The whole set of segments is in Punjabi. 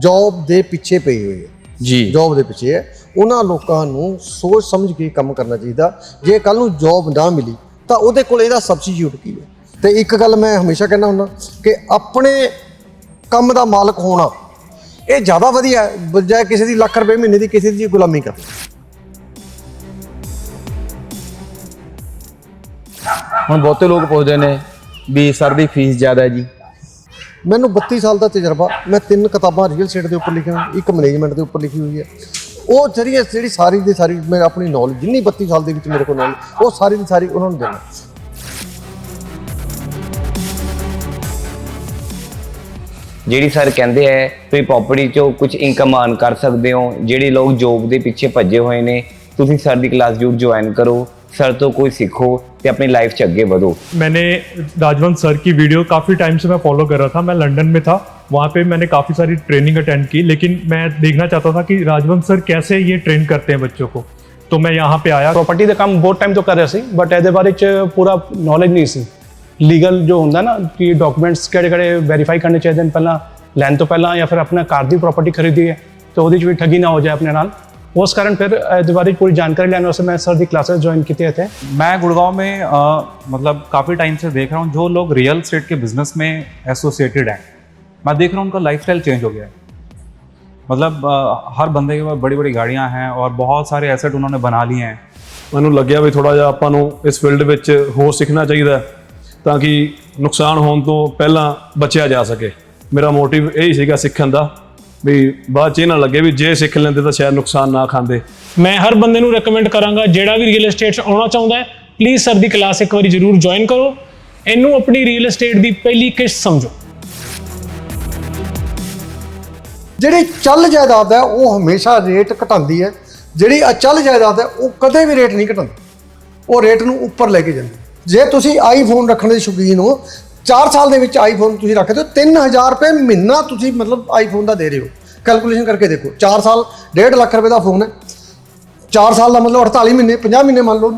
ਜੌਬ ਦੇ ਪਿੱਛੇ ਪਏ ਹੋਏ ਆ। ਜੀ। ਜੌਬ ਦੇ ਪਿੱਛੇ ਹੈ। ਉਹਨਾਂ ਲੋਕਾਂ ਨੂੰ ਸੋਚ ਸਮਝ ਕੇ ਕੰਮ ਕਰਨਾ ਚਾਹੀਦਾ। ਜੇ ਕੱਲ ਨੂੰ ਜੌਬ ਨਾ ਮਿਲੀ ਤਾਂ ਉਹਦੇ ਕੋਲ ਇਹਦਾ ਸਬਸਟੀਟਿਊਟ ਕੀ ਹੈ? ਤੇ ਇੱਕ ਗੱਲ ਮੈਂ ਹਮੇਸ਼ਾ ਕਹਿੰਦਾ ਹੁੰਦਾ ਕਿ ਆਪਣੇ ਕੰਮ ਦਾ ਮਾਲਕ ਹੋਣਾ ਇਹ ਜ਼ਿਆਦਾ ਵਧੀਆ ਹੈ। ਬਜਾਏ ਕਿਸੇ ਦੀ ਲੱਖ ਰੁਪਏ ਮਹੀਨੇ ਦੀ ਕਿਸੇ ਦੀ ਗੁਲਾਮੀ ਕਰਨੀ ਹੁਣ ਬਹੁਤੇ ਲੋਕ ਪੁੱਛਦੇ ਨੇ ਵੀ ਸਰ ਦੀ ਫੀਸ ਜ਼ਿਆਦਾ ਹੈ ਜੀ। ਮੈਨੂੰ 32 ਸਾਲ ਦਾ ਤਜਰਬਾ, ਮੈਂ ਤਿੰਨ ਕਿਤਾਬਾਂ ਰੀਅਲ ਸਟੇਟ ਦੇ ਉੱਪਰ ਲਿਖੀਆਂ, ਇੱਕ ਮੈਨੇਜਮੈਂਟ ਦੇ ਉੱਪਰ ਲਿਖੀ ਹੋਈ ਹੈ। ਉਹ ਜਿਹੜੀ ਜਿਹੜੀ ਸਾਰੀ ਦੀ ਸਾਰੀ ਮੈਂ ਆਪਣੀ ਨੌਲੇਜ ਜਿੰਨੀ 32 ਸਾਲ ਦੇ ਵਿੱਚ ਮੇਰੇ ਕੋਲ ਨੌਲੇਜ ਉਹ ਸਾਰੀ ਦੀ ਸਾਰੀ ਉਹਨਾਂ ਨੂੰ ਦੇਣਾ। ਜਿਹੜੀ ਸਰ ਕਹਿੰਦੇ ਹੈ ਤੁਸੀਂ ਪ੍ਰਾਪਰਟੀ ਚੋਂ ਕੁਝ ਇਨਕਮ ਆਨ ਕਰ ਸਕਦੇ ਹੋ, ਜਿਹੜੇ ਲੋਕ ਜੋਬ ਦੇ ਪਿੱਛੇ ਭੱਜੇ ਹੋਏ ਨੇ, ਤੁਸੀਂ ਸਰ ਦੀ ਕਲਾਸ ਜ਼ਰੂਰ ਜੁਆਇਨ ਕਰੋ। ਸਰ ਤੋਂ ਕੋਈ ਸਿੱਖੋ ਤੇ ਆਪਣੀ ਲਾਈਫ 'ਚ ਅੱਗੇ ਵਧੋ मैंने राजवंत सर की वीडियो काफ़ी टाइम से मैं फॉलो कर रहा था मैं लंदन में था वहाँ पे मैंने काफ़ी सारी ट्रेनिंग अटेंड की लेकिन मैं देखना चाहता था कि राजवंत सर कैसे ये ट्रेन करते हैं बच्चों को तो मैं यहाँ पे आया ਪ੍ਰਾਪਰਟੀ ਦਾ ਕੰਮ ਬਹੁਤ ਟਾਈਮ ਤੋਂ ਕਰ ਰਿਹਾ ਸੀ ਬਟ ਇਹਦੇ ਬਾਰੇ ਚ ਪੂਰਾ ਨੌਲੇਜ ਨਹੀਂ ਸੀ ਲੀਗਲ ਜੋ ਹੁੰਦਾ ਨਾ ਕਿ ਡਾਕੂਮੈਂਟਸ ਕਿਹੜੇ ਕਿਹੜੇ ਵੈਰੀਫਾਈ ਕਰਨੇ ਚਾਹੀਦੇ ਨੇ ਪਹਿਲਾਂ ਲੈਣ ਤੋਂ ਪਹਿਲਾਂ ਜਾਂ ਫਿਰ ਆਪਣਾ ਘਰ ਦੀ ਪ੍ਰਾਪਰਟੀ ਖਰੀਦੀ ਹੈ ਤਾਂ ਉਹਦੇ ਚ ਵੀ ਠੱਗੀ ਨਾ ਹੋ ਜਾਏ ਆਪਣੇ ਨਾਲ उस कारण फिर दिवाली पूरी जानकारी लेने वास्ते मैं सर की क्लासेस ज्वाइन किए थे मैं गुड़गांव में आ, मतलब काफ़ी टाइम से देख रहा हूँ जो लोग रियल स्टेट के बिजनेस में एसोसिएटेड हैं मैं देख रहा हूँ उनका लाइफ चेंज हो गया है मतलब आ, हर बंदे के पास बड़ी बड़ी गाड़ियाँ हैं और बहुत सारे एसेट उन्होंने बना लिए हैं ਮੈਨੂੰ ਲੱਗਿਆ ਵੀ ਥੋੜਾ ਜਿਹਾ ਆਪਾਂ ਨੂੰ ਇਸ ਫੀਲਡ ਵਿੱਚ ਹੋਰ ਸਿੱਖਣਾ ਚਾਹੀਦਾ ਤਾਂ ਕਿ ਨੁਕਸਾਨ ਹੋਣ ਤੋਂ ਪਹਿਲਾਂ ਬਚਿਆ ਜਾ ਸਕੇ ਮੇਰਾ ਮੋਟਿਵ ਇਹ ਹੀ ਸੀਗਾ ਸਿੱਖਣ ਦਾ ਵੀ ਬਾਅਦ ਚ ਇਹ ਨਾ ਲੱਗੇ ਵੀ ਜੇ ਸਿੱਖ ਲੈਂਦੇ ਤਾਂ ਸ਼ਾਇਦ ਨੁਕਸਾਨ ਨਾ ਖਾਂਦੇ। ਮੈਂ ਹਰ ਬੰਦੇ ਨੂੰ ਰეკਮੈਂਡ ਕਰਾਂਗਾ, ਜਿਹੜਾ ਵੀ ਰੀਅਲ ਏਸਟੇਟ 'ਚ ਆਉਣਾ ਚਾਹੁੰਦਾ ਹੈ ਪਲੀਜ਼ ਸਰ ਦੀ ਕਲਾਸ ਇੱਕ ਵਾਰੀ ਜ਼ਰੂਰ ਜੁਆਇਨ ਕਰੋ। ਇਹਨੂੰ ਆਪਣੀ ਰੀਅਲ ਏਸਟੇਟ ਦੀ ਪਹਿਲੀ ਕਿਸ਼ਤ ਸਮਝੋ। ਜਿਹੜੀ ਚੱਲ ਜਾਇਦਾਦ ਹੈ, ਉਹ ਹਮੇਸ਼ਾ ਰੇਟ ਘਟਾਉਂਦੀ ਹੈ। ਜਿਹੜੀ ਅਚਲ ਜਾਇਦਾਦ ਹੈ, ਉਹ ਕਦੇ ਵੀ ਰੇਟ ਨਹੀਂ ਘਟਾਉਂਦੀ। ਉਹ ਰੇਟ ਨੂੰ ਉੱਪਰ ਲੈ ਕੇ ਜਾਂਦੀ ਜੇ ਤੁਸੀਂ ਆਈਫੋਨ ਰੱਖਣ ਦੇ ਸ਼ੌਕੀਨ ਹੋ 4 ਸਾਲ ਦੇ ਵਿੱਚ ਆਈਫੋਨ ਤੁਸੀਂ ਰੱਖਦੇ ਹੋ 3000 ਰੁਪਏ ਮਹੀਨਾ ਤੁਸੀਂ ਮਤਲਬ ਆਈਫੋਨ ਦਾ ਦੇ ਰਹੇ ਹੋ। ਕੈਲਕੂਲੇਸ਼ਨ ਕਰਕੇ ਦੇਖੋ 4 ਸਾਲ 1.5 ਲੱਖ ਰੁਪਏ ਦਾ ਫੋਨ ਹੈ। 4 ਸਾਲ ਦਾ ਮਤਲਬ 48 ਮਹੀਨੇ 50 ਮਹੀਨੇ ਮੰਨ ਲਓ।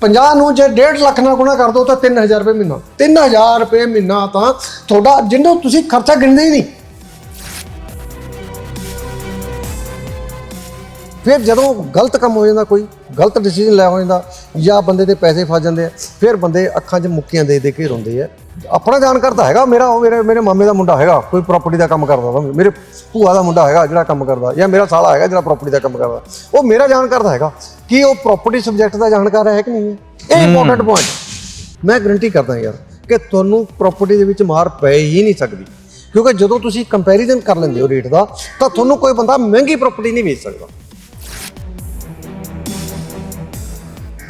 50 ਨੂੰ ਜੇ 1.5 ਲੱਖ ਨਾਲ ਗੁਣਾ ਕਰ ਦੋ ਤਾਂ 3000 ਰੁਪਏ ਮਹੀਨਾ। 3000 ਰੁਪਏ ਮਹੀਨਾ ਤਾਂ ਤੁਹਾਡਾ ਜਿਹਨੂੰ ਤੁਸੀਂ ਖਰਚਾ ਗਿਣਦੇ ਹੀ ਨਹੀਂ। ਫਿਰ ਜਦੋਂ ਗਲਤ ਕੰਮ ਹੋ ਜਾਂਦਾ ਕੋਈ ਗਲਤ ਡਿਸੀਜਨ ਲੈ ਹੋ ਜਾਂਦਾ ਜਾਂ ਬੰਦੇ ਦੇ ਪੈਸੇ ਫਸ ਜਾਂਦੇ ਆ ਫਿਰ ਬੰਦੇ ਅੱਖਾਂ 'ਚ ਮੁੱਕੀਆਂ ਦੇ ਦੇ ਕੇ ਰੋਂਦੇ ਆ। ਆਪਣਾ ਜਾਣਕਾਰ ਤਾਂ ਹੈਗਾ ਮੇਰਾ ਉਹ ਮੇਰੇ ਮੇਰੇ ਮਾਮੇ ਦਾ ਮੁੰਡਾ ਹੈਗਾ ਕੋਈ ਪ੍ਰਾਪਰਟੀ ਦਾ ਕੰਮ ਕਰਦਾ ਵਾ ਮੇਰੇ ਭੂਆ ਦਾ ਮੁੰਡਾ ਹੈਗਾ ਜਿਹੜਾ ਕੰਮ ਕਰਦਾ ਜਾਂ ਮੇਰਾ ਸਾਲਾ ਹੈਗਾ ਜਿਹੜਾ ਪ੍ਰਾਪਰਟੀ ਦਾ ਕੰਮ ਕਰਦਾ। ਉਹ ਮੇਰਾ ਜਾਣਕਾਰ ਤਾਂ ਹੈਗਾ ਕੀ ਉਹ ਪ੍ਰਾਪਰਟੀ ਸਬਜੈਕਟ ਦਾ ਜਾਣਕਾਰ ਹੈ ਕਿ ਨਹੀਂ ਹੈ? ਇਹ ਇੰਪੋਰਟੈਂਟ ਪੁਆਇੰਟ ਮੈਂ ਗਰੰਟੀ ਕਰਦਾ ਯਾਰ ਕਿ ਤੁਹਾਨੂੰ ਪ੍ਰਾਪਰਟੀ ਦੇ ਵਿੱਚ ਮਾਰ ਪੈ ਹੀ ਨਹੀਂ ਸਕਦੀ। ਕਿਉਂਕਿ ਜਦੋਂ ਤੁਸੀਂ ਕੰਪੈਰੀਜ਼ਨ ਕਰ ਲੈਂਦੇ ਹੋ ਰੇਟ ਦਾ ਤਾਂ ਤੁਹਾਨੂੰ ਕੋਈ ਬੰਦਾ ਮਹਿੰਗੀ ਪ੍ਰਾਪਰਟੀ ਨਹੀਂ ਵੇਚ ਸਕਦਾ।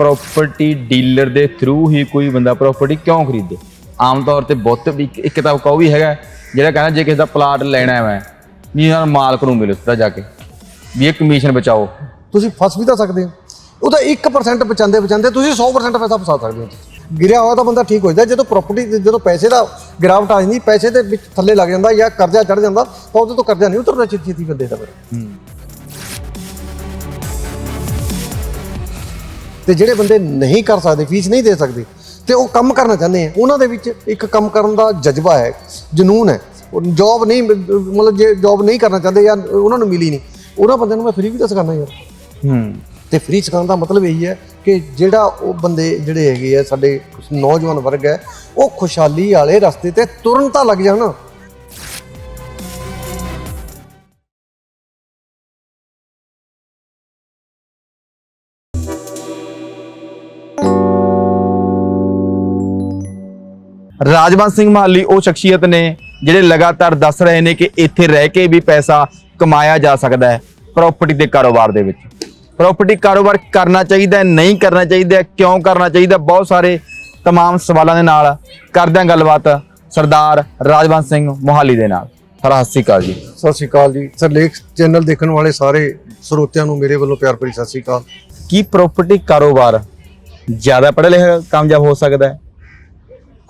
ਪ੍ਰਾਪਰਟੀ ਡੀਲਰ ਦੇ ਥਰੂ ਹੀ ਕੋਈ ਬੰਦਾ ਪ੍ਰਾਪਰਟੀ ਕਿਉਂ ਖਰੀਦੇ? ਆਮ ਤੌਰ ਤੇ ਬਹੁਤ ਇੱਕ- ਤਾਂ ਕਹੋ ਵੀ ਹੈਗਾ ਜਿਹੜਾ ਕਹਿੰਦਾ ਜੇ ਕਿਸੇ ਦਾ ਪਲਾਟ ਲੈਣਾ ਹੈ ਮੈਂ ਵੀ ਯਾਰ ਮਾਲਕ ਨੂੰ ਮਿਲੋ ਸਿੱਧਾ ਜਾ ਕੇ ਵੀ ਇਹ ਕਮਿਸ਼ਨ ਬਚਾਓ। ਤੁਸੀਂ ਫਸ ਵੀ ਤਾਂ ਸਕਦੇ ਹੋ। ਉਹ ਤਾਂ 1% ਬਚਾਉਂਦੇ ਬਚਾਉਂਦੇ ਤੁਸੀਂ 100% ਪੈਸਾ ਫਸਾ ਸਕਦੇ ਹੋ। ਗਿਰਿਆ ਹੋਇਆ ਤਾਂ ਬੰਦਾ ਠੀਕ ਹੋ ਜਾਂਦਾ ਜਦੋਂ ਪ੍ਰਾਪਰਟੀ ਜਦੋਂ ਪੈਸੇ ਦਾ ਗਿਰਾਵਟ ਆ ਜਾਂਦੀ ਪੈਸੇ ਦੇ ਵਿੱਚ ਥੱਲੇ ਲੱਗ ਜਾਂਦਾ ਜਾਂ ਕਰਜ਼ਾ ਚੜ ਜਾਂਦਾ ਤਾਂ ਉਹਦੇ ਤੋਂ ਕਰਜ਼ਾ ਨਹੀਂ ਉਤਰਦਾ ਛੇਤੀ ਬੰਦੇ ਦਾ ਫਿਰ। ਤੇ ਜਿਹੜੇ ਬੰਦੇ ਨਹੀਂ ਕਰ ਸਕਦੇ ਫੀਸ ਨਹੀਂ ਦੇ ਸਕਦੇ ਤੇ ਉਹ ਕੰਮ ਕਰਨਾ ਚਾਹੁੰਦੇ ਆ। ਉਹਨਾਂ ਦੇ ਵਿੱਚ ਇੱਕ ਕੰਮ ਕਰਨ ਦਾ ਜਜ਼ਬਾ ਹੈ ਜਨੂਨ ਹੈ। ਜੌਬ ਨਹੀਂ ਮਤਲਬ ਜੇ ਜੌਬ ਨਹੀਂ ਕਰਨਾ ਚਾਹੁੰਦੇ ਜਾਂ ਉਹਨਾਂ ਨੂੰ ਮਿਲੀ ਨਹੀਂ ਉਹਨਾਂ ਬੰਦਿਆਂ ਨੂੰ ਮੈਂ ਫ੍ਰੀ ਵੀ ਤਾਂ ਸਿਖਾਉਣਾ ਯਾਰ। ਹੂੰ। ਤੇ ਫ੍ਰੀ ਸਿਖਾਉਣ ਦਾ ਮਤਲਬ ਇਹੀ ਹੈ ਕਿ ਜਿਹੜਾ ਉਹ ਬੰਦੇ ਜਿਹੜੇ ਹੈਗੇ ਆ ਸਾਡੇ ਨੌਜਵਾਨ ਵਰਗ ਹੈ ਉਹ ਖੁਸ਼ਹਾਲੀ ਵਾਲੇ ਰਸਤੇ ਤੇ ਤੁਰਨ ਤਾਂ ਲੱਗ ਜਾਣ। ਰਾਜਵੰਤ ਸਿੰਘ ਮਾਲੀ ਉਹ ਸ਼ਖਸੀਅਤ ਨੇ ਜਿਹੜੇ ਲਗਾਤਾਰ ਦੱਸ ਰਹੇ ਨੇ ਕਿ ਇੱਥੇ ਰਹਿ ਕੇ ਵੀ ਪੈਸਾ ਕਮਾਇਆ ਜਾ ਸਕਦਾ ਹੈ ਪ੍ਰਾਪਰਟੀ ਦੇ ਕਾਰੋਬਾਰ ਦੇ ਵਿੱਚ ਪ੍ਰਾਪਰਟੀ ਕਾਰੋਬਾਰ ਕਰਨਾ ਚਾਹੀਦਾ ਹੈ ਨਹੀਂ ਕਰਨਾ ਚਾਹੀਦਾ ਹੈ, ਕਿਉਂ ਕਰਨਾ ਚਾਹੀਦਾ ਹੈ? ਬਹੁਤ ਸਾਰੇ तमाम ਸਵਾਲਾਂ ਦੇ ਨਾਲ ਕਰਦੇ ਹਾਂ ਗੱਲਬਾਤ ਸਰਦਾਰ ਰਾਜਵੰਤ ਸਿੰਘ ਮੋਹਾਲੀ ਦੇ ਨਾਲ ਸਰ ਸਤਿ ਸ਼੍ਰੀ ਅਕਾਲ ਜੀ ਸਤਿ ਸ਼੍ਰੀ ਅਕਾਲ ਜੀ ਸਰਲੇਖ ਚੈਨਲ ਦੇਖਣ ਵਾਲੇ ਸਾਰੇ ਸਰੋਤਿਆਂ ਨੂੰ ਮੇਰੇ ਵੱਲੋਂ ਪਿਆਰ ਭਰੀ ਸਤਿ ਸ਼੍ਰੀ ਅਕਾਲ ਕੀ ਪ੍ਰਾਪਰਟੀ ਕਾਰੋਬਾਰ ਜ਼ਿਆਦਾ ਪੜ੍ਹਿਆ ਲਿਖਿਆ ਕਾਮਯਾਬ ਹੋ ਸਕਦਾ ਹੈ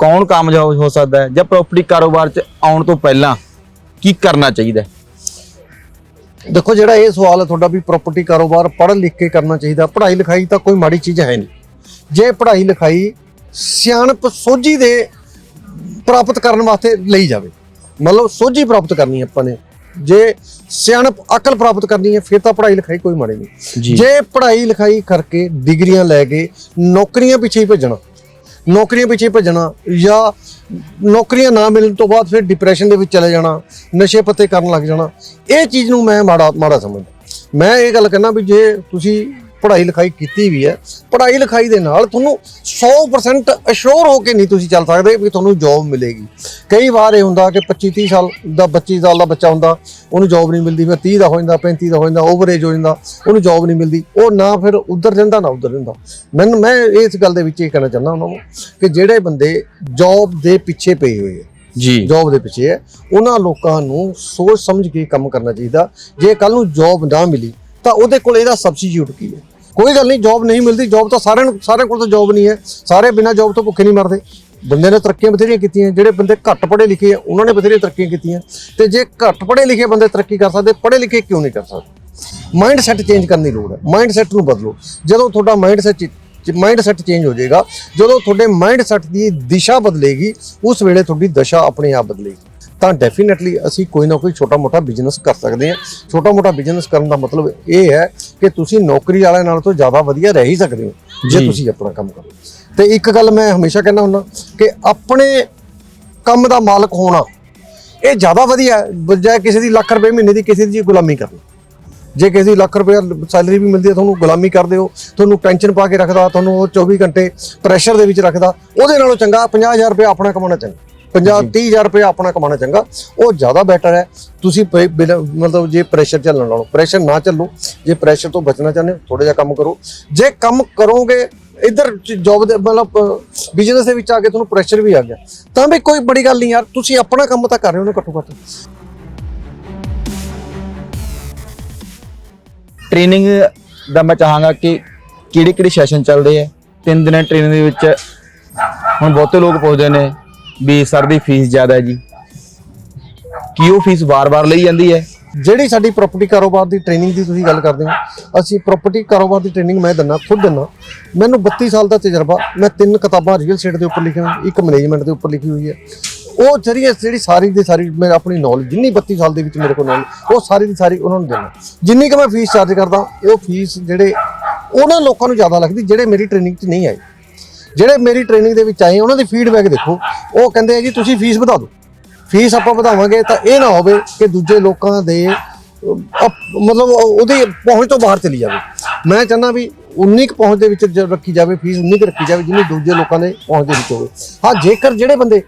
ਕੌਣ ਕਾਮਯਾਬ ਹੋ ਸਕਦਾ ਹੈ ਜਾਂ ਪ੍ਰਾਪਰਟੀ ਕਾਰੋਬਾਰ 'ਚ ਆਉਣ ਤੋਂ ਪਹਿਲਾਂ ਕੀ ਕਰਨਾ ਚਾਹੀਦਾ ਹੈ? ਦੇਖੋ ਜਿਹੜਾ ਇਹ ਸਵਾਲ ਹੈ ਤੁਹਾਡਾ ਵੀ ਪ੍ਰਾਪਰਟੀ ਕਾਰੋਬਾਰ ਪੜ੍ਹ ਲਿਖ ਕੇ ਕਰਨਾ ਚਾਹੀਦਾ ਪੜ੍ਹਾਈ ਲਿਖਾਈ ਤਾਂ ਕੋਈ ਮਾੜੀ ਚੀਜ਼ ਹੈ ਨਹੀਂ। ਜੇ ਪੜ੍ਹਾਈ ਲਿਖਾਈ ਸਿਆਣਪ ਸੋਝੀ ਦੇ ਪ੍ਰਾਪਤ ਕਰਨ ਵਾਸਤੇ ਲਈ ਜਾਵੇ ਮਤਲਬ ਸੋਝੀ ਪ੍ਰਾਪਤ ਕਰਨੀ ਆਪਾਂ ਨੇ। ਜੇ ਸਿਆਣਪ ਅਕਲ ਪ੍ਰਾਪਤ ਕਰਨੀ ਹੈ ਫਿਰ ਤਾਂ ਪੜ੍ਹਾਈ ਲਿਖਾਈ ਕੋਈ ਮਾੜੀ ਨਹੀਂ। ਜੀ। ਜੇ ਪੜ੍ਹਾਈ ਲਿਖਾਈ ਕਰਕੇ ਡਿਗਰੀਆਂ ਲੈ ਕੇ ਨੌਕਰੀਆਂ ਪਿੱਛੇ ਹੀ ਭੱਜਣਾ ਨੌਕਰੀਆਂ ਪਿੱਛੇ ਭੱਜਣਾ ਜਾਂ ਨੌਕਰੀਆਂ ਨਾ ਮਿਲਣ ਤੋਂ ਬਾਅਦ ਫਿਰ ਡਿਪਰੈਸ਼ਨ ਦੇ ਵਿੱਚ ਚਲੇ ਜਾਣਾ, ਨਸ਼ੇ ਪੱਤੇ ਕਰਨ ਲੱਗ ਜਾਣਾ, ਇਹ ਚੀਜ਼ ਨੂੰ ਮੈਂ ਮਾੜਾ ਮਾੜਾ ਸਮਝਦਾ। ਮੈਂ ਇਹ ਗੱਲ ਕਹਿੰਦਾ ਵੀ ਜੇ ਤੁਸੀਂ ਪੜ੍ਹਾਈ ਲਿਖਾਈ ਕੀਤੀ ਵੀ ਹੈ ਪੜ੍ਹਾਈ ਲਿਖਾਈ ਦੇ ਨਾਲ ਤੁਹਾਨੂੰ 100% ਅਸ਼ੋਰ ਹੋ ਕੇ ਨਹੀਂ ਤੁਸੀਂ ਚੱਲ ਸਕਦੇ ਵੀ ਤੁਹਾਨੂੰ ਜੌਬ ਮਿਲੇਗੀ। ਕਈ ਵਾਰ ਇਹ ਹੁੰਦਾ ਕਿ 25 30 ਸਾਲ ਦਾ 25 ਸਾਲ ਦਾ ਬੱਚਾ ਹੁੰਦਾ ਉਹਨੂੰ ਜੌਬ ਨਹੀਂ ਮਿਲਦੀ ਫਿਰ 30 ਦਾ ਹੋ ਜਾਂਦਾ 35 ਦਾ ਹੋ ਜਾਂਦਾ ਓਵਰ ਏਜ ਹੋ ਜਾਂਦਾ ਉਹਨੂੰ ਜੌਬ ਨਹੀਂ ਮਿਲਦੀ। ਉਹ ਨਾ ਫਿਰ ਉਧਰ ਰਹਿੰਦਾ ਨਾ ਉਧਰ ਰਹਿੰਦਾ। ਮੈਨੂੰ ਮੈਂ ਇਸ ਗੱਲ ਦੇ ਵਿੱਚ ਇਹ ਕਹਿਣਾ ਚਾਹੁੰਦਾ ਉਹਨਾਂ ਨੂੰ ਕਿ ਜਿਹੜੇ ਬੰਦੇ ਜੌਬ ਦੇ ਪਿੱਛੇ ਪਏ ਹੋਏ ਹੈ ਜੀ। ਜੌਬ ਦੇ ਪਿੱਛੇ ਹੈ ਉਹਨਾਂ ਲੋਕਾਂ ਨੂੰ ਸੋਚ ਸਮਝ ਕੇ ਕੰਮ ਕਰਨਾ ਚਾਹੀਦਾ। ਜੇ ਕੱਲ ਨੂੰ ਜੌਬ ਨਾ ਮਿਲੀ ਤਾਂ ਉਹਦੇ ਕੋਲ ਇਹਦਾ ਸਬਸਟੀਟਿਊਟ ਕੀ ਹੈ? ਕੋਈ ਗੱਲ ਨਹੀਂ ਜੌਬ ਨਹੀਂ ਮਿਲਦੀ ਜੌਬ ਤਾਂ ਸਾਰਿਆਂ ਨੂੰ ਸਾਰਿਆਂ ਕੋਲ ਤਾਂ ਜੌਬ ਨਹੀਂ ਹੈ। ਸਾਰੇ ਬਿਨਾਂ ਜੌਬ ਤੋਂ ਭੁੱਖੇ ਨਹੀਂ ਮਰਦੇ। ਬੰਦੇ ਨੇ ਤਰੱਕੀਆਂ ਬਥੇਰੀਆਂ ਕੀਤੀਆਂ, ਜਿਹੜੇ ਬੰਦੇ ਘੱਟ ਪੜ੍ਹੇ ਲਿਖੇ ਆ, ਉਹਨਾਂ ਨੇ ਬਥੇਰੀਆਂ ਤਰੱਕੀਆਂ ਕੀਤੀਆਂ। ਤੇ ਜੇ ਘੱਟ ਪੜ੍ਹੇ ਲਿਖੇ ਬੰਦੇ ਤਰੱਕੀ ਕਰ ਸਕਦੇ, ਪੜ੍ਹੇ ਲਿਖੇ ਕਿਉਂ ਨਹੀਂ ਕਰ ਸਕਦੇ? ਮਾਈਂਡ ਸੈਟ ਚੇਂਜ ਕਰਨ ਦੀ ਲੋੜ ਹੈ। ਮਾਈਂਡ ਸੈਟ ਨੂੰ ਬਦਲੋ। ਜਦੋਂ ਤੁਹਾਡਾ mindset mindset change ਹੋ ਜਾਏਗਾ, ਜਦੋਂ ਤੁਹਾਡੇ ਮਾਈਂਡ ਸੈਟ ਦੀ ਦਿਸ਼ਾ ਬਦਲੇਗੀ, ਉਸ ਵੇਲੇ ਤੁਹਾਡੀ ਦਸ਼ਾ ਆਪਣੇ ਆਪ ਬਦਲੇਗੀ। ਤਾਂ ਡੈਫੀਨਿਟਲੀ ਅਸੀਂ ਕੋਈ ਨਾ ਕੋਈ ਛੋਟਾ ਮੋਟਾ ਬਿਜ਼ਨਸ ਕਰ ਸਕਦੇ ਹਾਂ। ਛੋਟਾ ਮੋਟਾ ਬਿਜ਼ਨਸ ਕਰਨ ਦਾ ਮਤਲਬ ਇਹ ਹੈ ਕਿ ਤੁਸੀਂ ਨੌਕਰੀ ਵਾਲਿਆਂ ਨਾਲ ਤੋਂ ਜ਼ਿਆਦਾ ਵਧੀਆ ਰਹਿ ਹੀ ਸਕਦੇ ਹੋ ਜੇ। ਤੁਸੀਂ ਆਪਣਾ ਕੰਮ ਕਰੋ। ਤੇ ਇੱਕ ਗੱਲ ਮੈਂ ਹਮੇਸ਼ਾ ਕਹਿੰਦਾ ਹੁੰਦਾ ਕਿ ਆਪਣੇ ਕੰਮ ਦਾ ਮਾਲਕ ਹੋਣਾ ਇਹ ਜ਼ਿਆਦਾ ਵਧੀਆ ਹੈ। ਬਜਾਏ ਕਿਸੇ ਦੀ ਲੱਖ ਰੁਪਏ ਮਹੀਨੇ ਦੀ ਕਿਸੇ ਦੀ ਗੁਲਾਮੀ ਕਰਨਾ। ਜੇ ਕਿਸੇ ਦੀ ਲੱਖ ਰੁਪਏ ਸੈਲਰੀ ਵੀ ਮਿਲਦੀ ਹੈ ਤੁਹਾਨੂੰ ਗੁਲਾਮੀ ਕਰਦੇ ਹੋ ਤੁਹਾਨੂੰ ਟੈਨਸ਼ਨ ਪਾ ਕੇ ਰੱਖਦਾ ਤੁਹਾਨੂੰ ਉਹ 24 ਘੰਟੇ ਪ੍ਰੈਸ਼ਰ ਦੇ ਵਿੱਚ ਰੱਖਦਾ ਉਹਦੇ ਨਾਲੋਂ ਚੰਗਾ 50000 ਰੁਪਏ ਆਪਣਾ ਕਮਾਉਣਾ ਚੰਗਾ 50 30000 ਰੁਪਏ ਆਪਣਾ ਕਮਾਉਣਾ ਚੰਗਾ ਉਹ ਜ਼ਿਆਦਾ ਬੈਟਰ ਹੈ। ਤੁਸੀਂ ਮਤਲਬ ਜੇ ਪ੍ਰੈਸ਼ਰ ਚੱਲਣ ਨਾਲੋਂ ਪ੍ਰੈਸ਼ਰ ਨਾ ਚੱਲੋ ਜੇ ਪ੍ਰੈਸ਼ਰ ਤੋਂ ਬਚਣਾ ਚਾਹੁੰਦੇ ਹੋ ਥੋੜਾ ਜਿਹਾ ਕੰਮ ਕਰੋ। ਜੇ ਕੰਮ ਕਰੋਗੇ ਇਧਰ ਜੌਬ ਦੇ ਮਤਲਬ ਬਿਜ਼ਨਸ ਦੇ ਵਿੱਚ ਆ ਕੇ ਤੁਹਾਨੂੰ ਪ੍ਰੈਸ਼ਰ ਵੀ ਆ ਗਿਆ। ਤਾਂ ਵੀ ਕੋਈ ਬੜੀ ਗੱਲ ਨਹੀਂ ਯਾਰ ਤੁਸੀਂ ਆਪਣਾ ਕੰਮ ਤਾਂ ਕਰ ਰਹੇ ਹੋ ਨਾ ਘੱਟੋ ਘੱਟ। ਟ੍ਰੇਨਿੰਗ ਦਾ ਮੈਂ ਚਾਹਾਂਗਾ ਕਿ ਕਿਹੜੇ ਕਿਹੜੇ ਸੈਸ਼ਨ ਚੱਲਦੇ ਆ ਤਿੰਨ ਦਿਨਾਂ ਟ੍ਰੇਨਿੰਗ ਦੇ ਵਿੱਚ ਹੁਣ ਬਹੁਤੇ ਲੋਕ ਪੁੱਛਦੇ ਨੇ ਵੀ ਸਰ ਦੀ ਫੀਸ ਜ਼ਿਆਦਾ ਹੈ ਜੀ। ਕੀ ਉਹ ਫੀਸ ਵਾਰ-ਵਾਰ ਲਈ ਜਾਂਦੀ ਹੈ? ਜਿਹੜੀ ਸਾਡੀ ਪ੍ਰਾਪਰਟੀ ਕਾਰੋਬਾਰ ਦੀ ਟ੍ਰੇਨਿੰਗ ਦੀ ਤੁਸੀਂ ਗੱਲ ਕਰਦੇ ਹੋ ਅਸੀਂ ਪ੍ਰਾਪਰਟੀ ਕਾਰੋਬਾਰ ਦੀ ਟ੍ਰੇਨਿੰਗ ਮੈਂ ਦਿੰਦਾ ਖੁਦ ਦਿੰਦਾ। ਮੈਨੂੰ 32 ਸਾਲ ਦਾ ਤਜਰਬਾ ਮੈਂ ਤਿੰਨ ਕਿਤਾਬਾਂ ਰੀਅਲ ਸਟੇਟ ਦੇ ਉੱਪਰ ਲਿਖੀਆਂ ਹੋਈਆਂ, ਇੱਕ ਮੈਨੇਜਮੈਂਟ ਦੇ ਉੱਪਰ ਲਿਖੀ ਹੋਈ ਹੈ। ਉਹ ਜ਼ਰੀਏ ਜਿਹੜੀ ਸਾਰੀ ਦੀ ਸਾਰੀ ਮੈਂ ਆਪਣੀ ਨੌਲੇਜ ਜਿੰਨੀ 32 ਸਾਲ ਦੇ ਵਿੱਚ ਮੇਰੇ ਕੋਲ ਨੌਲੇਜ ਉਹ ਸਾਰੀ ਦੀ ਸਾਰੀ ਉਹਨਾਂ ਨੂੰ ਦਿੰਦਾ। ਜਿੰਨੀ ਕਿ ਮੈਂ ਫੀਸ ਚਾਰਜ ਕਰਦਾ ਉਹ ਫੀਸ ਜਿਹੜੇ ਉਹਨਾਂ ਲੋਕਾਂ ਨੂੰ ਜ਼ਿਆਦਾ ਲੱਗਦੀ ਜਿਹੜੇ ਮੇਰੀ ਟ੍ਰੇਨਿੰਗ 'ਚ ਨਹੀਂ ਆਏ। ਜਿਹੜੇ ਮੇਰੀ ਟ੍ਰੇਨਿੰਗ ਦੇ ਵਿੱਚ ਆਏ ਉਹਨਾਂ ਦੀ ਫੀਡਬੈਕ ਦੇਖੋ। ਉਹ ਕਹਿੰਦੇ ਆ ਜੀ, ਤੁਸੀਂ ਫੀਸ ਵਧਾ ਦਿਓ। ਫੀਸ ਆਪਾਂ ਵਧਾਵਾਂਗੇ ਤਾਂ ਇਹ ਨਾ ਹੋਵੇ ਕਿ ਦੂਜੇ ਲੋਕਾਂ ਦੇ ਮਤਲਬ ਉਹਦੀ ਪਹੁੰਚ ਤੋਂ ਬਾਹਰ ਚਲੀ ਜਾਵੇ। ਮੈਂ ਚਾਹੁੰਦਾ ਵੀ ਉਨੀ ਕੁ ਪਹੁੰਚ ਦੇ ਵਿੱਚ ਰੱਖੀ ਜਾਵੇ ਫੀਸ ਉਨੀ ਕੁ ਰੱਖੀ ਜਾਵੇ ਜਿੰਨੀ ਦੂਜੇ ਲੋਕਾਂ ਦੇ ਪਹੁੰਚ ਦੇ ਵਿੱਚ ਹੋਵੇ। ਹਾਂ, ਜੇਕਰ ਜਿਹੜੇ ਬੰਦੇ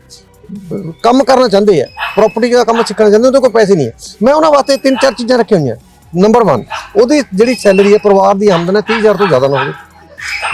ਕੰਮ ਕਰਨਾ ਚਾਹੁੰਦੇ ਆ ਪ੍ਰਾਪਰਟੀ ਦਾ ਕੰਮ ਸਿੱਖਣਾ ਚਾਹੁੰਦੇ ਉਹਦੇ ਕੋਲ ਪੈਸੇ ਨਹੀਂ ਹੈ ਮੈਂ ਉਹਨਾਂ ਵਾਸਤੇ ਤਿੰਨ ਚਾਰ ਚੀਜ਼ਾਂ ਰੱਖੀਆਂ ਹੋਈਆਂ। ਨੰਬਰ 1 ਉਹਦੀ ਜਿਹੜੀ ਸੈਲਰੀ ਹੈ, ਪਰਿਵਾਰ ਦੀ ਆਮਦਨ ਹੈ 30000 ਤੋਂ ਜ਼ਿਆਦਾ ਨਾ ਹੋਵੇ।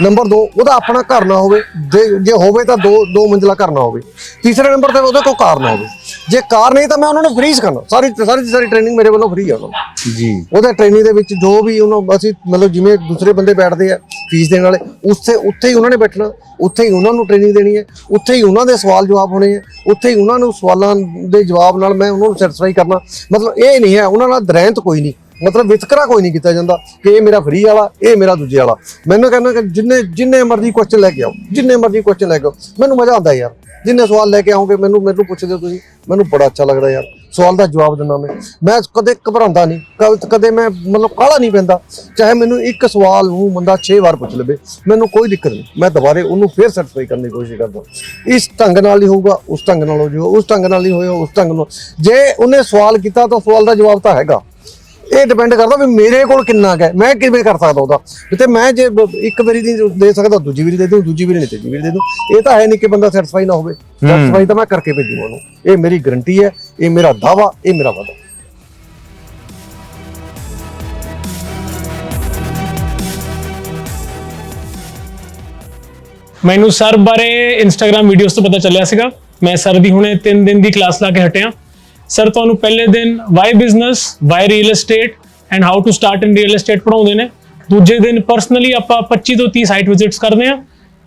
ਨੰਬਰ 2 ਉਹਦਾ ਆਪਣਾ ਘਰ ਨਾ ਹੋਵੇ। ਜੇ- ਹੋਵੇ ਤਾਂ ਦੋ ਦੋ ਮੰਜ਼ਲਾ ਘਰ ਨਾ ਹੋਵੇ। ਤੀਸਰੇ ਨੰਬਰ ਤੇ ਉਹਦੇ ਕੋਲ ਕਾਰ ਨਾ ਹੋਵੇ। ਜੇ ਕਾਰ ਨਹੀਂ ਤਾਂ ਮੈਂ ਉਹਨਾਂ ਨੂੰ ਫ੍ਰੀ ਸਿਖਾਉਣਾ। ਸਾਰੀ ਸਾਰੀ ਸਾਰੀ ਟ੍ਰੇਨਿੰਗ ਮੇਰੇ ਵੱਲੋਂ ਫ੍ਰੀ ਆ ਉਹਨਾਂ ਨੂੰ। ਜੀ। ਉਹਦੇ ਟ੍ਰੇਨਿੰਗ ਦੇ ਵਿੱਚ ਜੋ ਵੀ ਉਹਨਾਂ ਅਸੀਂ ਮਤਲਬ ਜਿਵੇਂ ਦੂਸਰੇ ਬੰਦੇ ਬੈਠਦੇ ਆ ਫੀਸ ਦੇਣ ਵਾਲੇ ਉੱਥੇ ਉੱਥੇ ਹੀ ਉਹਨਾਂ ਨੇ ਬੈਠਣਾ। ਉੱਥੇ ਹੀ ਉਹਨਾਂ ਨੂੰ ਟ੍ਰੇਨਿੰਗ ਦੇਣੀ ਹੈ। ਉੱਥੇ ਹੀ ਉਹਨਾਂ ਦੇ ਸਵਾਲ ਜਵਾਬ ਹੋਣੇ ਆ ਉੱਥੇ ਹੀ ਉਹਨਾਂ ਨੂੰ ਸਵਾਲਾਂ ਦੇ ਜਵਾਬ ਨਾਲ ਮੈਂ ਉਹਨਾਂ ਨੂੰ ਸੈਟੀਸਫਾਈ ਕਰਨਾ। ਮਤਲਬ ਇਹ ਨਹੀਂ ਹੈ ਉਹਨਾਂ ਨਾਲ ਦਰੈਂਤ ਕੋਈ ਨਹੀਂ। ਮਤਲਬ ਵਿਤਕਰਾ ਕੋਈ ਨਹੀਂ ਕੀਤਾ ਜਾਂਦਾ ਕਿ ਇਹ ਮੇਰਾ ਫਰੀ ਵਾਲਾ, ਇਹ ਮੇਰਾ ਦੂਜੇ ਵਾਲਾ। ਮੈਨੂੰ ਕਹਿੰਦਾ ਕਿ ਜਿੰਨੇ ਜਿੰਨੇ ਮਰਜ਼ੀ ਕੁਐਸਚਨ ਲੈ ਕੇ ਆਓ, ਜਿੰਨੇ ਮਰਜ਼ੀ ਕੁਐਸਚਨ ਲੈ ਕੇ ਆਓ। ਮੈਨੂੰ ਮਜ਼ਾ ਆਉਂਦਾ ਯਾਰ। ਜਿੰਨੇ ਸਵਾਲ ਲੈ ਕੇ ਆਉਂਗੇ ਮੈਨੂੰ ਮੈਨੂੰ ਪੁੱਛਦੇ ਹੋ ਤੁਸੀਂ, ਮੈਨੂੰ ਬੜਾ ਅੱਛਾ ਲੱਗਦਾ ਯਾਰ। ਸਵਾਲ ਦਾ ਜਵਾਬ ਦਿੰਦਾ ਮੈਂ। ਮੈਂ ਕਦੇ ਘਬਰਾਉਂਦਾ ਨਹੀਂ। ਕਦੇ ਮੈਂ ਮਤਲਬ ਕਾਹਲਾ ਨਹੀਂ ਪੈਂਦਾ। ਚਾਹੇ ਮੈਨੂੰ ਇੱਕ ਸਵਾਲ ਨੂੰ ਬੰਦਾ 6 ਵਾਰ ਪੁੱਛ ਲਵੇ, ਮੈਨੂੰ ਕੋਈ ਦਿੱਕਤ ਨਹੀਂ। ਮੈਂ ਦੁਬਾਰੇ ਉਹਨੂੰ ਫੇਰ ਸੈਟੀਸਫਾਈ ਕਰਨ ਦੀ ਕੋਸ਼ਿਸ਼ ਕਰਦਾ ਇਸ ਢੰਗ ਨਾਲ ਹੀ ਹੋਊਗਾ, ਉਸ ਢੰਗ ਨਾਲ ਹੋ ਜਾਊਗਾ, ਉਸ ਢੰਗ ਨਾਲ ਹੀ ਹੋਇਆ, ਉਸ ਢੰਗ ਨਾਲ ਜੇ ਉਹਨੇ ਸਵਾਲ ਕੀਤਾ ਤਾਂ ਸਵਾਲ ਦਾ ਜਵਾਬ ਤਾਂ ਹੈਗਾ। ਇਹ ਡਿਪੈਂਡ ਕਰਦਾ ਵੀ ਮੇਰੇ ਕੋਲ ਕਿੰਨਾ ਹੈ। ਮੈਂ ਕਿਵੇਂ ਕਰ ਸਕਦਾ ਉਹਦਾ? ਤੇ ਮੈਂ ਜੇ ਇੱਕ ਵਾਰੀ ਨਹੀਂ ਦੇ ਸਕਦਾ ਦੂਜੀ ਵਾਰੀ ਦੇ ਦੂੰ ਦੂਜੀ ਵਾਰੀ ਨਹੀਂ ਤੀਜੀ ਵਾਰੀ ਦੇ ਦੂੰ। ਇਹ ਤਾਂ ਹੈ ਨਹੀਂ ਕਿ ਬੰਦਾ ਸੈਟੀਸਫਾਈ ਨਾ ਹੋਵੇ। ਸੈਟੀਸਫਾਈ ਤਾਂ ਮੈਂ ਕਰਕੇ ਭੇਜੂਗਾ ਉਹਨੂੰ। ਇਹ ਮੇਰੀ ਗਰੰਟੀ ਹੈ ਇਹ ਮੇਰਾ ਦਾਵਾ ਇਹ ਮੇਰਾ ਵਾਦਾ ਮੈਨੂੰ ਸਰ ਬਾਰੇ ਇੰਸਟਾਗ੍ਰam ਵੀਡੀਓਜ਼ ਤੋਂ ਪਤਾ ਚੱਲਿਆ ਸੀਗਾ। ਮੈਂ ਸਰ ਦੀ ਹੁਣੇ 3 ਦਿਨ ਦੀ ਕਲਾਸ ਲਾ ਕੇ ਹਟਿਆ। ਸਰ ਤੁਹਾਨੂੰ ਪਹਿਲੇ ਦਿਨ why business why real estate and how to start in real estate ਪੜਾਉਂਦੇ ਨੇ। ਦੂਜੇ ਦਿਨ ਪਰਸਨਲੀ ਆਪਾਂ 25 ਤੋਂ 30 ਸਾਈਟ ਵਿਜ਼ਿਟਸ ਕਰਦੇ ਆ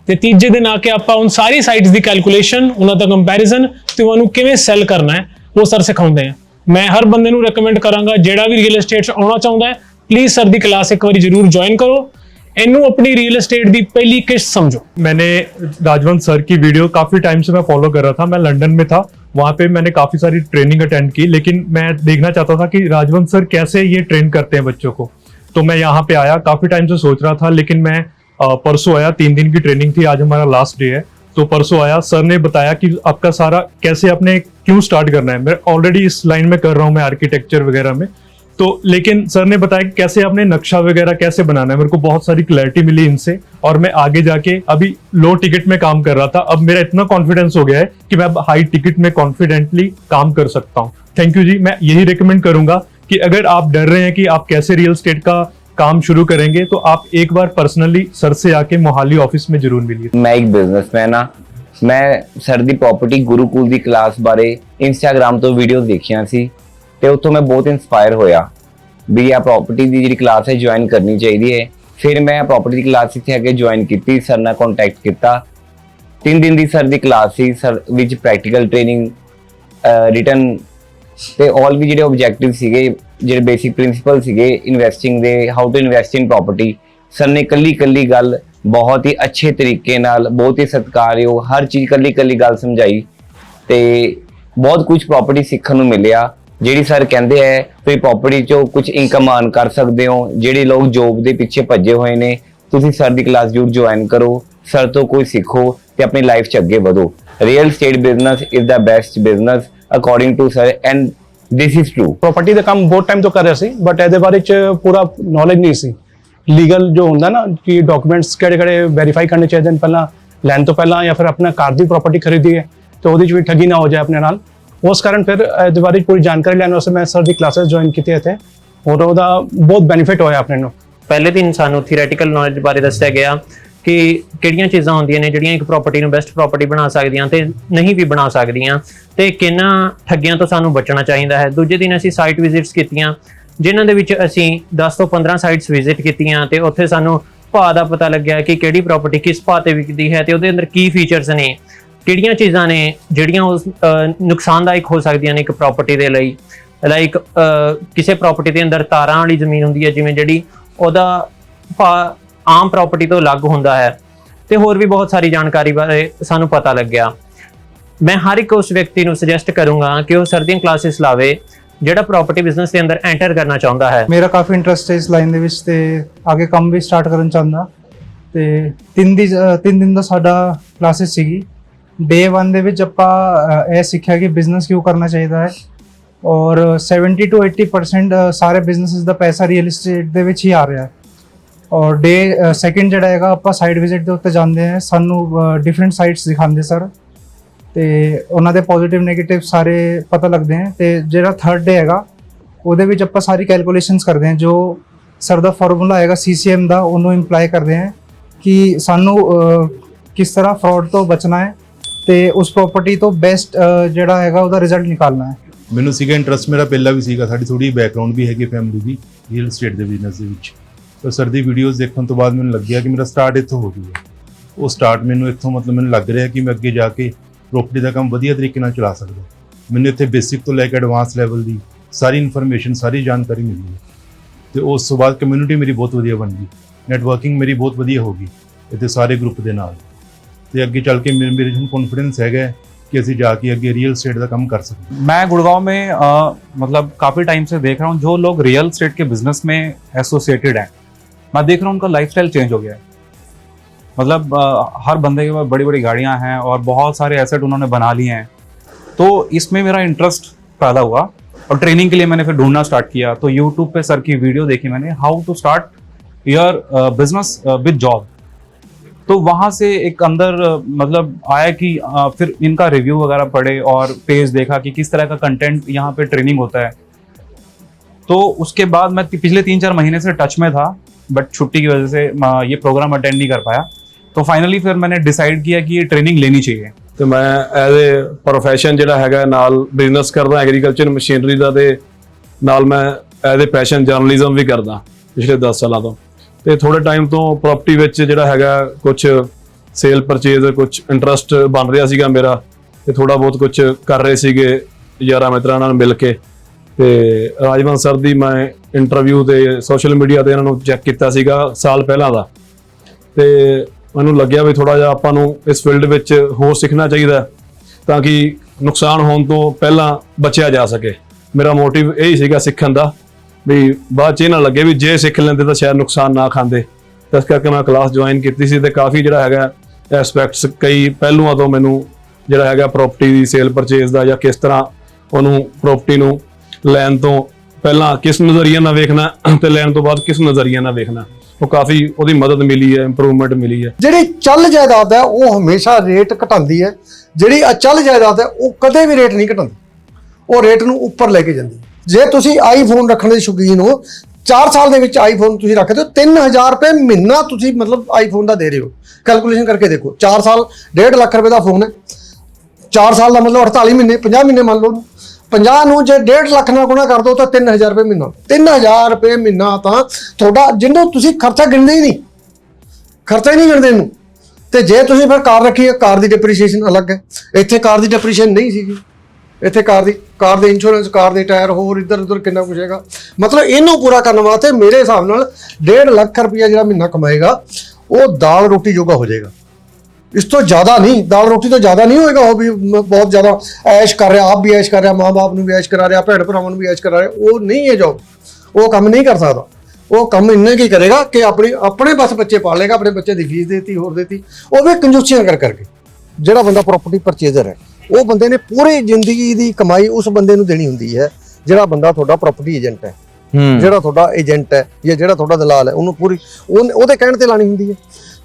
ਤੇ ਤੀਜੇ ਦਿਨ ਆ ਕੇ ਆਪਾਂ ਉਹਨਾਂ ਸਾਰੀ ਸਾਈਟਸ ਦੀ ਕੈਲਕੂਲੇਸ਼ਨ ਉਹਨਾਂ ਦਾ ਕੰਪੈਰੀਜ਼ਨ ਤੇ ਉਹਨਾਂ ਨੂੰ ਕਿਵੇਂ ਸੈਲ ਕਰਨਾ ਹੈ, ਉਹ ਸਰ ਸਿਖਾਉਂਦੇ ਆ। ਮੈਂ ਹਰ ਬੰਦੇ ਨੂੰ ਰეკਮੈਂਡ ਕਰਾਂਗਾ, ਜਿਹੜਾ ਵੀ ਰੀਅਲ ਏਸਟੇਟ ਆਉਣਾ ਚਾਹੁੰਦਾ ਹੈ ਪਲੀਜ਼ ਸਰ ਦੀ ਕਲਾਸ ਇੱਕ ਵਾਰੀ ਜ਼ਰੂਰ ਜੁਆਇਨ ਕਰੋ। ਇਹਨੂੰ ਆਪਣੀ ਰੀਅਲ एस्टेट ਦੀ ਪਹਿਲੀ ਕਿਸ਼ਤ ਸਮਝੋ। ਮੈਨੇ ਰਾਜਵੰਤ ਸਰ की वीडियो काफी टाइम से मैं फॉलो कर रहा था। मैं लंदन में था। वहाँ पे मैंने काफ़ी सारी ट्रेनिंग अटेंड की, लेकिन मैं देखना चाहता था कि राजवंश सर कैसे ये ट्रेन करते हैं बच्चों को। तो मैं यहाँ पे आया, काफ़ी टाइम से सोच रहा था, लेकिन मैं परसों आया, तीन दिन की ट्रेनिंग थी, आज हमारा लास्ट डे है। तो परसों आया सर ने बताया कि आपका सारा कैसे आपने क्यों स्टार्ट करना है। मैं ऑलरेडी इस लाइन में कर रहा हूँ, मैं आर्किटेक्चर वगैरह में। तो लेकिन सर ने बताया कि कैसे आपने नक्शा वगैरह कैसे बनाना है मेरे को बहुत सारी क्लैरिटी मिली इनसे और मैं आगे जाके अभी लो टिकट में काम कर रहा था अब मेरा इतना कॉन्फिडेंस हो गया है कि मैं अब हाई टिकट में कॉन्फिडेंटली काम कर सकता हूँ थैंक यू जी मैं यही रिकमेंड करूंगा कि अगर आप डर रहे हैं कि आप कैसे रियल स्टेट का काम शुरू करेंगे तो आप एक बार पर्सनली सर से आके मोहाली ऑफिस में जरूर मिलिए ਮੈਂ ਇੱਕ ਬਿਜ਼ਨਸਮੈਨ ਆ ਮੈਂ ਸਰ ਦੀ ਪ੍ਰਾਪਰਟੀ ਗੁਰੂਕੁਲ ਦੀ ਕਲਾਸ ਬਾਰੇ ਇੰਸਟਾਗ੍ਰam ਤੋਂ ਵੀਡੀਓਜ਼ ਦੇਖੀਆਂ ਸੀ ਤੇ ਉੱਥੋਂ ਮੈਂ ਬਹੁਤ ਇਨਸਪਾਇਰ ਹੋਇਆ ਵੀ ਇਹ ਪ੍ਰਾਪਰਟੀ ਦੀ ਜਿਹੜੀ ਕਲਾਸ ਹੈ ਜੁਆਇਨ ਕਰਨੀ ਚਾਹੀਦੀ ਹੈ। ਫਿਰ ਮੈਂ ਪ੍ਰਾਪਰਟੀ ਦੀ ਕਲਾਸ ਇੱਥੇ ਆ ਕੇ ਜੁਆਇਨ ਕੀਤੀ ਸਰ ਨਾਲ ਕੰਟੈਕਟ ਕੀਤਾ। ਤਿੰਨ ਦਿਨ ਦੀ ਸਰ ਦੀ ਕਲਾਸ ਸੀ ਸਰ ਵਿੱਚ ਪ੍ਰੈਕਟੀਕਲ ਟ੍ਰੇਨਿੰਗ ਰਿਟਨ ਤੇ ਆਲ ਵੀ ਜਿਹੜੇ ਆਬਜੈਕਟਿਵ ਸੀਗੇ, ਜਿਹੜੇ ਬੇਸਿਕ ਪ੍ਰਿੰਸੀਪਲ ਸੀਗੇ ਇਨਵੈਸਟਿੰਗ ਦੇ how to invest in property sir ਨੇ ਕੱਲੀ ਕੱਲੀ ਗੱਲ ਬਹੁਤ ਹੀ ਅੱਛੇ ਤਰੀਕੇ ਨਾਲ, ਬਹੁਤ ਹੀ ਸਤਿਕਾਰਯੋਗ, ਹਰ ਚੀਜ਼ ਕੱਲੀ ਕੱਲੀ ਗੱਲ ਸਮਝਾਈ ਤੇ ਬਹੁਤ ਕੁਝ ਪ੍ਰਾਪਰਟੀ ਸਿੱਖਣ ਨੂੰ ਮਿਲਿਆ। ਜਿਹੜੀ ਸਰ ਕਹਿੰਦੇ ਹੈ ਤੁਸੀਂ ਪ੍ਰਾਪਰਟੀ ਚੋਂ ਕੁਝ ਇਨਕਮ ਆਨ ਕਰ ਸਕਦੇ ਹੋ, ਜਿਹੜੇ ਲੋਕ ਜੋਬ ਦੇ ਪਿੱਛੇ ਭੱਜੇ ਹੋਏ ਨੇ, ਤੁਸੀਂ ਸਰ ਦੀ ਕਲਾਸ ਜ਼ਰੂਰ ਜੁਆਇਨ ਕਰੋ, ਸਰ ਤੋਂ ਕੋਈ ਸਿੱਖੋ ਤੇ ਆਪਣੀ ਲਾਈਫ 'ਚ ਅੱਗੇ ਵਧੋ। Real estate business is the best business according to sir and this is true property ਦਾ ਕੰਮ ਬਹੁਤ ਟਾਈਮ ਤੋਂ ਕਰ ਰਿਹਾ ਸੀ ਬਟ ਇਹਦੇ ਬਾਰੇ ਚ ਪੂਰਾ ਨੌਲੇਜ ਨਹੀਂ ਸੀ। ਲੀਗਲ ਜੋ ਹੁੰਦਾ ਨਾ, ਕਿ ਡਾਕੂਮੈਂਟਸ ਕਿਹੜੇ ਕਿਹੜੇ ਵੈਰੀਫਾਈ ਕਰਨੇ ਚਾਹੀਦੇ ਨੇ ਪਹਿਲਾਂ, ਲੈਣ ਤੋਂ ਪਹਿਲਾਂ ਜਾਂ ਫਿਰ ਆਪਣਾ ਘਰ ਦੀ ਪ੍ਰਾਪਰਟੀ ਖਰੀਦੀ ਹੈ ਤੇ ਉਹਦੇ ਚ ਵੀ ਠੱਗੀ ਨਾ ਹੋ ਜਾਏ ਆਪਣੇ ਨਾਲ। ਉਸ ਕਾਰਨ ਫਿਰ ਇਹਦੇ ਬਾਰੇ ਪੂਰੀ ਜਾਣਕਾਰੀ ਲੈਣ ਵਾਸਤੇ ਮੈਂ ਸਰ ਦੀ ਕਲਾਸਿਸ ਜੁਆਇਨ ਕੀਤੀਆਂ ਇੱਥੇ। ਔਰ ਉਹਦਾ ਬਹੁਤ ਬੈਨੀਫਿਟ ਹੋਇਆ ਆਪਣੇ ਨੂੰ। ਪਹਿਲੇ ਦਿਨ ਸਾਨੂੰ ਥਿਓਰੈਟੀਕਲ ਨੌਲੇਜ ਬਾਰੇ ਦੱਸਿਆ ਗਿਆ ਕਿ ਕਿਹੜੀਆਂ ਚੀਜ਼ਾਂ ਹੁੰਦੀਆਂ ਨੇ ਜਿਹੜੀਆਂ ਇੱਕ ਪ੍ਰਾਪਰਟੀ ਨੂੰ ਬੈਸਟ ਪ੍ਰਾਪਰਟੀ ਬਣਾ ਸਕਦੀਆਂ ਤੇ ਨਹੀਂ ਵੀ ਬਣਾ ਸਕਦੀਆਂ ਤੇ ਕਿੰਨਾ ਠੱਗੀਆਂ ਤੋਂ ਸਾਨੂੰ ਬਚਣਾ ਚਾਹੀਦਾ ਹੈ। ਦੂਜੇ ਦਿਨ ਅਸੀਂ ਸਾਈਟ ਵਿਜ਼ਿਟਸ ਕੀਤੀਆਂ, ਜਿਨ੍ਹਾਂ ਦੇ ਵਿੱਚ ਅਸੀਂ 10 ਤੋਂ 15 ਸਾਈਟਸ ਵਿਜ਼ਿਟ ਕੀਤੀਆਂ ਤੇ ਉੱਥੇ ਸਾਨੂੰ ਭਾਅ ਦਾ ਪਤਾ ਲੱਗਿਆ ਕਿ ਕਿਹੜੀ ਪ੍ਰਾਪਰਟੀ ਕਿਸ ਭਾਅ ਤੇ ਵਿਕਦੀ ਹੈ ਤੇ ਉਹਦੇ ਅੰਦਰ ਕੀ ਫੀਚਰਸ ਨੇ। ਕਿਹੜੀਆਂ ਚੀਜ਼ਾਂ ਨੇ ਜਿਹੜੀਆਂ ਉਸ ਨੁਕਸਾਨਦਾਇਕ ਹੋ ਸਕਦੀਆਂ ਨੇ ਇੱਕ ਪ੍ਰਾਪਰਟੀ ਦੇ ਲਈ? ਲਾਈਕ ਕਿਸੇ ਪ੍ਰਾਪਰਟੀ ਦੇ ਅੰਦਰ ਤਾਰਾਂ ਵਾਲੀ ਜ਼ਮੀਨ ਹੁੰਦੀ ਹੈ ਜਿਵੇਂ ਜਿਹੜੀ ਉਹਦਾ ਭਾਅ ਆਮ ਪ੍ਰਾਪਰਟੀ ਤੋਂ ਅਲੱਗ ਹੁੰਦਾ ਹੈ। ਤੇ ਹੋਰ ਵੀ ਬਹੁਤ ਸਾਰੀ ਜਾਣਕਾਰੀ ਬਾਰੇ ਸਾਨੂੰ ਪਤਾ ਲੱਗਿਆ। ਮੈਂ ਹਰ ਇੱਕ ਉਸ ਵਿਅਕਤੀ ਨੂੰ ਸੁਜੈਸਟ ਕਰੂੰਗਾ ਕਿ ਉਹ ਸਰਦੀਆਂ ਕਲਾਸਿਸ ਲਾਵੇ ਜਿਹੜਾ ਪ੍ਰਾਪਰਟੀ ਬਿਜ਼ਨਸ ਦੇ ਅੰਦਰ ਐਂਟਰ ਕਰਨਾ ਚਾਹੁੰਦਾ ਹੈ। ਮੇਰਾ ਕਾਫੀ ਇੰਟਰਸਟ ਹੈ ਇਸ ਲਾਈਨ ਦੇ ਵਿੱਚ ਤੇ ਅੱਗੇ ਕੰਮ ਵੀ ਸਟਾਰਟ ਕਰਨ ਚਾਹੁੰਦਾ। ਤੇ ਤਿੰਨ ਦੀ ਅ, ਤਿੰਨ ਦਿਨ ਦਾ ਸਾਡਾ ਕਲਾਸਿਸ ਸੀਗੀ। ਡੇ 1 ਦੇ ਵਿੱਚ ਆਪਾਂ ਇਹ ਸਿੱਖਿਆ ਕਿ ਬਿਜ਼ਨਸ ਕਿਉਂ ਕਰਨਾ ਚਾਹੀਦਾ ਹੈ। ਔਰ 70 ਤੋਂ 80% ਸਾਰੇ ਬਿਜ਼ਨੈਸਸ ਦਾ ਪੈਸਾ ਰੀਅਲ ਏਸਟੇਟ ਦੇ ਵਿੱਚ ਹੀ ਆ ਰਿਹਾ ਹੈ। ਔਰ ਡੇ ਸੈਕਿੰਡ ਜਿਹੜਾ ਹੈਗਾ, ਆਪਾਂ ਸਾਈਡ ਵਿਜ਼ਿਟ ਦੇ ਉੱਤੇ ਜਾਂਦੇ ਹਾਂ। ਸਾਨੂੰ ਡਿਫਰੈਂਟ ਸਾਈਟਸ ਦਿਖਾਉਂਦੇ ਸਰ ਤੇ ਉਹਨਾਂ ਦੇ ਪੋਜ਼ਿਟਿਵ 네ਗੇਟਿਵ ਸਾਰੇ ਪਤਾ ਲੱਗਦੇ ਹਨ ਤੇ ਜਿਹੜਾ ਥਰਡ ਡੇ ਹੈਗਾ, ਉਹਦੇ ਵਿੱਚ ਆਪਾਂ ਸਾਰੀ ਕੈਲਕੂਲੇਸ਼ਨਸ ਕਰਦੇ ਹਾਂ। ਜੋ ਸਰ ਦਾ ਫਾਰਮੂਲਾ ਹੈਗਾ CCM ਦਾ, ਉਹਨੂੰ ਇੰਪਲਾਈ ਕਰਦੇ ਹਾਂ ਕਿ ਸਾਨੂੰ ਕਿਸ ਤਰ੍ਹਾਂ ਫਰਾਡ ਤੋਂ ਬਚਣਾ ਹੈ। ਤੇ ਉਸ ਪ੍ਰਾਪਰਟੀ ਤੋਂ ਬੈਸਟ ਜਿਹੜਾ ਹੈਗਾ ਉਹਦਾ ਰਿਜ਼ਲਟ ਨਿਕਾਲਣਾ ਹੈ। ਮੈਨੂੰ ਸੀਗਾ ਇੰਟਰਸਟ ਮੇਰਾ ਪਹਿਲਾਂ ਵੀ ਸੀਗਾ, ਸਾਡੀ ਥੋੜੀ ਬੈਕਗ੍ਰਾਉਂਡ ਵੀ ਹੈਗੀ ਫੈਮਿਲੀ ਦੀ ਰੀਅਲ ਸਟੇਟ ਦੇ ਬਿਜ਼ਨਸ ਦੇ ਵਿੱਚ। ਤਾਂ ਸਰ ਦੀ ਵੀਡੀਓਜ਼ ਦੇਖਣ ਤੋਂ ਬਾਅਦ ਮੈਨੂੰ ਲੱਗਿਆ ਕਿ ਮੇਰਾ ਸਟਾਰਟ ਇੱਥੋਂ ਹੋ ਜੂਗਾ ਉਹ ਸਟਾਰਟ ਮੈਨੂੰ ਇੱਥੋਂ ਮਤਲਬ ਮੈਨੂੰ ਲੱਗ ਰਿਹਾ ਕਿ ਮੈਂ ਅੱਗੇ ਜਾ ਕੇ ਪ੍ਰੋਪਰਟੀ ਦਾ ਕੰਮ ਵਧੀਆ ਤਰੀਕੇ ਨਾਲ ਚਲਾ ਸਕਦਾ। ਮੈਨੂੰ ਇੱਥੇ ਬੇਸਿਕ ਤੋਂ ਲੈ ਕੇ ਐਡਵਾਂਸ ਲੈਵਲ ਦੀ ਸਾਰੀ ਇਨਫੋਰਮੇਸ਼ਨ ਸਾਰੀ ਜਾਣਕਾਰੀ ਮਿਲੀ ਹੈ। ਤੇ ਉਸ ਤੋਂ ਬਾਅਦ ਕਮਿਊਨਿਟੀ ਮੇਰੀ ਬਹੁਤ ਵਧੀਆ ਬਣ ਗਈ। ਨੈਟਵਰਕਿੰਗ ਮੇਰੀ ਬਹੁਤ ਵਧੀਆ ਹੋ ਗਈ। ਇੱਥੇ ਸਾਰੇ ਗਰੁੱਪ ਦੇ ਨਾਲ। ਤੇ ਅੱਗੇ ਚੱਲ ਕੇ ਮੇਰੇ ਮੇਰੇ ਨੂੰ ਕੌਨਫੀਡੈਂਸ ਹੈਗਾ ਕਿ ਅਸੀਂ ਜਾ ਕੇ ਅੱਗੇ ਰੀਅਲ ਸਟੇਟ ਦਾ ਕੰਮ ਕਰ ਸਕਦੇ ਹਾਂ मैं गुड़गांव में अ, मतलब काफ़ी टाइम से देख रहा हूँ जो लोग रियल स्टेट के बिजनेस में एसोसिएटेड हैं मैं देख रहा हूँ उनका लाइफस्टाइल चेंज हो गया है मतलब अ, हर बंदे के पास बड़ी बड़ी गाड़ियाँ हैं और बहुत सारे एसेट उन्होंने बना लिए हैं तो इसमें मेरा इंटरेस्ट पैदा हुआ और ट्रेनिंग के लिए मैंने फिर ढूंढना स्टार्ट किया तो यूट्यूब पे सर की वीडियो देखी मैंने how to start your business with job तो वहाँ से एक अंदर अ, मतलब आया कि अ, फिर इनका रिव्यू वगैरह पढ़े और पेज देखा कि किस तरह का कंटेंट यहाँ पे ट्रेनिंग होता है तो उसके बाद मैं ति- पिछले तीन चार महीने से टच में था बट छुट्टी की वजह से अ, ये प्रोग्राम अटेंड नहीं कर पाया तो फाइनली फिर मैंने डिसाइड किया कि ये ट्रेनिंग लेनी चाहिए ਤੇ ਮੈਂ ਐਜ਼ ਏ ਪ੍ਰੋਫੈਸ਼ਨ ਜਿਹੜਾ ਹੈਗਾ ਨਾਲ ਬਿਜ਼ਨਸ ਕਰਦਾ ਐਗਰੀਕਲਚਰ ਮਸ਼ੀਨਰੀ ਦਾ ਤੇ ਨਾਲ ਮੈਂ ਐਜ਼ ਏ ਪੈਸ਼ਨ ਜਰਨਲਿਜ਼ਮ ਵੀ ਕਰਦਾ ਪਿਛਲੇ 10 ਸਾਲਾਂ ਤੋਂ ਤੇ ਥੋੜੇ ਟਾਈਮ ਤੋਂ ਪ੍ਰਾਪਰਟੀ ਵਿੱਚ ਜਿਹੜਾ ਹੈਗਾ ਕੁਝ ਸੇਲ ਪਰਚੇਜ਼ ਕੁਝ ਇੰਟਰਸਟ ਬਣ ਰਿਹਾ ਸੀਗਾ ਮੇਰਾ ਤੇ ਥੋੜਾ ਬਹੁਤ ਕੁਝ ਕਰ ਰਹੇ ਸੀਗੇ ਯਾਰਾਂ ਮਿੱਤਰਾਂ ਨਾਲ ਮਿਲ ਕੇ ਤੇ ਰਾਜਵੰਤ ਸਰ ਦੀ ਮੈਂ ਇੰਟਰਵਿਊ ਤੇ ਸੋਸ਼ਲ ਮੀਡੀਆ ਤੇ ਇਹਨਾਂ ਨੂੰ ਚੈੱਕ ਕੀਤਾ ਸੀਗਾ ਸਾਲ ਪਹਿਲਾਂ ਦਾ ਤੇ ਮੈਨੂੰ ਲੱਗਿਆ ਵੀ ਥੋੜਾ ਜਿਹਾ ਆਪਾਂ ਨੂੰ ਇਸ ਫੀਲਡ ਵਿੱਚ ਹੋਰ ਸਿੱਖਣਾ ਚਾਹੀਦਾ ਤਾਂ ਕਿ ਨੁਕਸਾਨ ਹੋਣ ਤੋਂ ਪਹਿਲਾਂ ਬਚਿਆ ਜਾ ਸਕੇ। ਮੇਰਾ ਮੋਟਿਵ ਇਹ ਹੀ ਸੀਗਾ ਸਿੱਖਣ ਦਾ ਵੀ ਬਾਅਦ ਚ ਇਹ ਨਾ ਲੱਗੇ ਵੀ ਜੇ ਸਿੱਖ ਲੈਂਦੇ ਤਾਂ ਸ਼ਾਇਦ ਨੁਕਸਾਨ ਨਾ ਖਾਂਦੇ। ਇਸ ਕਰਕੇ ਮੈਂ ਕਲਾਸ ਜੁਆਇਨ ਕੀਤੀ ਸੀ ਤੇ ਕਾਫੀ ਜਿਹੜਾ ਹੈਗਾ ਐਸਪੈਕਟਸ ਕਈ ਪਹਿਲੂਆਂ ਤੋਂ ਮੈਨੂੰ ਜਿਹੜਾ ਹੈਗਾ ਪ੍ਰਾਪਰਟੀ ਦੀ ਸੇਲ ਪਰਚੇਸ ਦਾ ਜਾਂ ਕਿਸ ਤਰ੍ਹਾਂ ਉਹਨੂੰ ਪ੍ਰਾਪਰਟੀ ਨੂੰ ਲੈਣ ਤੋਂ ਪਹਿਲਾਂ ਕਿਸ ਨਜ਼ਰੀਏ ਨਾਲ ਵੇਖਣਾ ਤੇ ਲੈਣ ਤੋਂ ਬਾਅਦ ਕਿਸ ਨਜ਼ਰੀਏ ਨਾਲ ਵੇਖਣਾ। ਉਹ ਕਾਫੀ ਉਹਦੀ ਮਦਦ ਮਿਲੀ ਹੈ ਇੰਪਰੂਵਮੈਂਟ ਮਿਲੀ ਹੈ। ਜਿਹੜੀ ਚੱਲ ਜਾਇਦਾਦ ਹੈ, ਉਹ ਹਮੇਸ਼ਾ ਰੇਟ ਘਟਾਉਂਦੀ ਹੈ। ਜਿਹੜੀ ਅਚਲ ਜਾਇਦਾਦ ਹੈ, ਉਹ ਕਦੇ ਵੀ ਰੇਟ ਨਹੀਂ ਘਟਾਉਂਦੀ। ਉਹ ਰੇਟ ਨੂੰ ਉੱਪਰ ਲੈ ਕੇ ਜਾਂਦੀ ਹੈ। ਜੇ ਤੁਸੀਂ ਆਈਫੋਨ ਰੱਖਣ ਦੇ ਸ਼ੌਕੀਨ ਹੋ 4 ਸਾਲ ਦੇ ਵਿੱਚ ਆਈਫੋਨ ਤੁਸੀਂ ਰੱਖਦੇ ਹੋ 3000 ਰੁਪਏ ਮਹੀਨਾ ਤੁਸੀਂ ਮਤਲਬ ਆਈਫੋਨ ਦਾ ਦੇ ਰਹੇ ਹੋ। ਕੈਲਕੂਲੇਸ਼ਨ ਕਰਕੇ ਦੇਖੋ 4 ਸਾਲ 1.5 ਲੱਖ ਰੁਪਏ ਦਾ ਫੋਨ ਹੈ। 4 ਸਾਲ ਦਾ ਮਤਲਬ 48 ਮਹੀਨੇ 50 ਮਹੀਨੇ ਮੰਨ ਲਓ। ਉਹਨੂੰ। 50 ਨੂੰ ਜੇ 1.5 ਲੱਖ ਨਾਲ ਗੁਣਾ ਕਰ ਦੋ ਤਾਂ 3000 ਰੁਪਏ ਮਹੀਨਾ। 3000 ਰੁਪਏ ਮਹੀਨਾ ਤਾਂ ਤੁਹਾਡਾ, ਜਿਹਨੂੰ ਤੁਸੀਂ ਖਰਚਾ ਗਿਣਦੇ ਹੀ ਨਹੀਂ, ਖਰਚਾ ਹੀ ਨਹੀਂ ਗਿਣਦੇ ਇਹਨੂੰ। ਤੇ ਜੇ ਤੁਸੀਂ ਫਿਰ ਕਾਰ ਰੱਖੀ ਹੈ, ਕਾਰ ਦੀ ਡਿਪਰੀਸ਼ੀਏਸ਼ਨ ਅਲੱਗ ਹੈ। ਇੱਥੇ ਕਾਰ ਦੀ ਡਿਪਰੀਸ਼ੀਏਸ਼ਨ ਨਹੀਂ ਸੀਗੀ। ਇੱਥੇ ਕਾਰ ਦੀ, ਕਾਰ ਦੇ ਇੰਸ਼ੋਰੈਂਸ ਕਾਰ ਦੇ ਟਾਇਰ ਹੋਰ ਇੱਧਰ ਉੱਧਰ ਕਿੰਨਾ ਕੁਝ ਹੈਗਾ। ਮਤਲਬ ਇਹਨੂੰ ਪੂਰਾ ਕਰਨ ਵਾਸਤੇ ਮੇਰੇ ਹਿਸਾਬ ਨਾਲ 1.5 ਲੱਖ ਰੁਪਇਆ ਜਿਹੜਾ ਮਹੀਨਾ ਕਮਾਏਗਾ, ਉਹ ਦਾਲ ਰੋਟੀ ਜੋਗਾ ਹੋ ਜਾਏਗਾ। ਇਸ ਤੋਂ ਜ਼ਿਆਦਾ ਨਹੀਂ, ਦਾਲ ਰੋਟੀ ਤੋਂ ਜ਼ਿਆਦਾ ਨਹੀਂ ਹੋਏਗਾ, ਉਹ ਵੀ ਬਹੁਤ ਜ਼ਿਆਦਾ ਐਸ਼ ਕਰ ਰਿਹਾ, ਆਪ ਵੀ ਐਸ਼ ਕਰ ਰਿਹਾ, ਮਾਂ-ਬਾਪ ਨੂੰ ਵੀ ਐਸ਼ ਕਰਾ ਰਿਹਾ ਭੈਣ ਭਰਾਵਾਂ ਨੂੰ ਵੀ ਐਸ਼ ਕਰਾ ਰਿਹਾ, ਉਹ ਨਹੀਂ ਹੈ ਜੋਬ ਉਹ ਕੰਮ ਨਹੀਂ ਕਰ ਸਕਦਾ। ਉਹ ਕੰਮ ਇੰਨੇ ਕੀ ਕਰੇਗਾ ਕਿ ਆਪਣੀ, ਆਪਣੇ ਬਸ ਬੱਚੇ ਪਾਲ ਲੇਗਾ ਆਪਣੇ ਬੱਚੇ ਦੀ ਫੀਸ ਦੇਤੀ, ਹੋਰ ਦੇਤੀ, ਉਹ ਵੀ ਕੰਜੂਸੀਆਂ ਕਰ ਕਰਕੇ, ਜਿਹੜਾ ਬੰਦਾ ਪ੍ਰਾਪਰਟੀ ਪਰਚੇਜ਼ਰ ਹੈ। ਉਹ ਬੰਦੇ ਨੇ ਪੂਰੀ ਜ਼ਿੰਦਗੀ ਦੀ ਕਮਾਈ ਉਸ ਬੰਦੇ ਨੂੰ ਦੇਣੀ ਹੁੰਦੀ ਹੈ ਜਿਹੜਾ ਬੰਦਾ ਤੁਹਾਡਾ ਪ੍ਰਾਪਰਟੀ ਏਜੰਟ ਹੈ ਜਿਹੜਾ ਤੁਹਾਡਾ ਏਜੰਟ ਹੈ ਜਾਂ ਜਿਹੜਾ ਤੁਹਾਡਾ ਦਲਾਲ ਹੈ ਉਹਨੂੰ ਪੂਰੀ ਉਹਦੇ ਕਹਿਣ ਤੇ ਲਾਣੀ ਹੁੰਦੀ ਹੈ।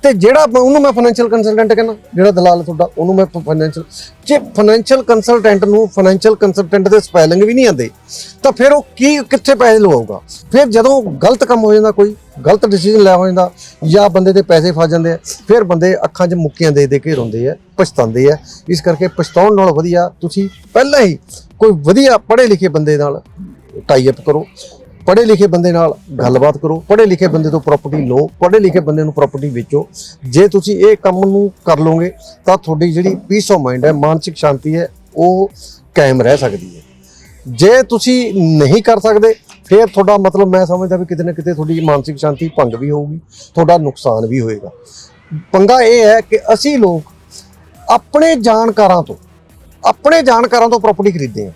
ਤੇ ਜਿਹੜਾ ਉਹਨੂੰ ਮੈਂ ਫਾਈਨੈਂਸ਼ੀਅਲ ਕੰਸਲਟੈਂਟ ਕਹਿੰਦਾ, ਜਿਹੜਾ ਦਲਾਲ ਤੁਹਾਡਾ, ਉਹਨੂੰ ਮੈਂ ਫਾਈਨੈਂਸ਼ੀਅਲ ਜੇ ਫਾਈਨੈਂਸ਼ੀਅਲ ਕੰਸਲਟੈਂਟ ਨੂੰ ਫਾਈਨੈਂਸ਼ੀਅਲ ਕੰਸਲਟੈਂਟ ਦੇ ਸਪੈਲਿੰਗ ਵੀ ਨਹੀਂ ਆਉਂਦੇ, ਤਾਂ ਫਿਰ ਉਹ ਕੀ, ਕਿੱਥੇ ਪੈਸੇ ਲਵਾਊਗਾ? ਫਿਰ ਜਦੋਂ ਗਲਤ ਕੰਮ ਹੋ ਜਾਂਦਾ ਕੋਈ, ਗਲਤ ਡਿਸੀਜਨ ਲੈ ਹੋ ਜਾਂਦਾ, ਜਾਂ ਬੰਦੇ ਦੇ ਪੈਸੇ ਫਸ ਜਾਂਦੇ ਆ, ਫਿਰ ਬੰਦੇ ਅੱਖਾਂ 'ਚ ਮੁੱਕੀਆਂ ਦੇ ਦੇ ਕੇ ਰੋਂਦੇ ਆ, ਪਛਤਾਉਂਦੇ ਆ। ਇਸ ਕਰਕੇ ਪਛਤਾਉਣ ਨਾਲ ਵਧੀਆ ਤੁਸੀਂ ਪਹਿਲਾਂ ਹੀ ਕੋਈ ਵਧੀਆ ਪੜ੍ਹੇ ਲਿਖੇ ਬੰਦੇ ਨਾਲ ਟਾਈ ਅਪ ਕਰੋ। ਪੜ੍ਹੇ ਲਿਖੇ ਬੰਦੇ ਨਾਲ ਗੱਲਬਾਤ ਕਰੋ ਪੜ੍ਹੇ ਲਿਖੇ ਬੰਦੇ ਤੋਂ ਪ੍ਰਾਪਰਟੀ ਲਓ ਪੜ੍ਹੇ ਲਿਖੇ ਬੰਦੇ ਨੂੰ ਪ੍ਰਾਪਰਟੀ ਵੇਚੋ। ਜੇ ਤੁਸੀਂ ਇਹ ਕੰਮ ਨੂੰ ਕਰ ਲਓਗੇ, ਤਾਂ ਤੁਹਾਡੀ ਜਿਹੜੀ ਪੀਸ ਆਫ ਮਾਈਂਡ ਹੈ, ਮਾਨਸਿਕ ਸ਼ਾਂਤੀ ਹੈ, ਉਹ ਕਾਇਮ ਰਹਿ ਸਕਦੀ ਹੈ। ਜੇ ਤੁਸੀਂ ਨਹੀਂ ਕਰ ਸਕਦੇ, ਫਿਰ ਤੁਹਾਡਾ ਮਤਲਬ ਮੈਂ ਸਮਝਦਾ ਵੀ ਕਿਤੇ ਨਾ ਕਿਤੇ ਤੁਹਾਡੀ ਮਾਨਸਿਕ ਸ਼ਾਂਤੀ ਭੰਗ ਵੀ ਹੋਊਗੀ, ਤੁਹਾਡਾ ਨੁਕਸਾਨ ਵੀ ਹੋਏਗਾ। ਪੰਗਾ ਇਹ ਹੈ ਕਿ ਅਸੀਂ ਲੋਕ ਆਪਣੇ ਜਾਣਕਾਰਾਂ ਤੋਂ, ਆਪਣੇ ਜਾਣਕਾਰਾਂ ਤੋਂ ਪ੍ਰਾਪਰਟੀ ਖਰੀਦਦੇ ਹਾਂ।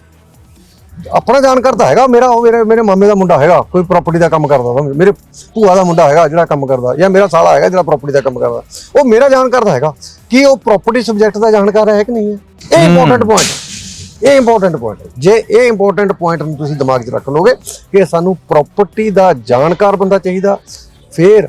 ਆਪਣਾ ਜਾਣਕਾਰ ਤਾਂ ਹੈਗਾ ਮੇਰਾ ਉਹ ਮੇਰੇ ਮੇਰੇ ਮਾਮੇ ਦਾ ਮੁੰਡਾ ਹੈਗਾ ਕੋਈ ਪ੍ਰਾਪਰਟੀ ਦਾ ਕੰਮ ਕਰਦਾ ਵਾ ਮੇਰੇ ਭੂਆ ਦਾ ਮੁੰਡਾ ਹੈਗਾ ਜਿਹੜਾ ਕੰਮ ਕਰਦਾ ਜਾਂ ਮੇਰਾ ਸਾਲਾ ਹੈਗਾ ਜਿਹੜਾ ਪ੍ਰਾਪਰਟੀ ਦਾ ਕੰਮ ਕਰਦਾ। ਉਹ ਮੇਰਾ ਜਾਣਕਾਰ ਤਾਂ ਹੈਗਾ ਕੀ ਉਹ ਪ੍ਰਾਪਰਟੀ ਸਬਜੈਕਟ ਦਾ ਜਾਣਕਾਰ ਹੈ ਕਿ ਨਹੀਂ ਹੈ? ਇਹ ਇੰਪੋਰਟੈਂਟ ਪੁਆਇੰਟ ਇਹ ਇੰਪੋਰਟੈਂਟ ਪੁਆਇੰਟ ਜੇ ਇਹ ਇੰਪੋਰਟੈਂਟ ਪੁਆਇੰਟ ਨੂੰ ਤੁਸੀਂ ਦਿਮਾਗ 'ਚ ਰੱਖ ਲਓਗੇ ਕਿ ਸਾਨੂੰ ਪ੍ਰਾਪਰਟੀ ਦਾ ਜਾਣਕਾਰ ਬੰਦਾ ਚਾਹੀਦਾ ਫਿਰ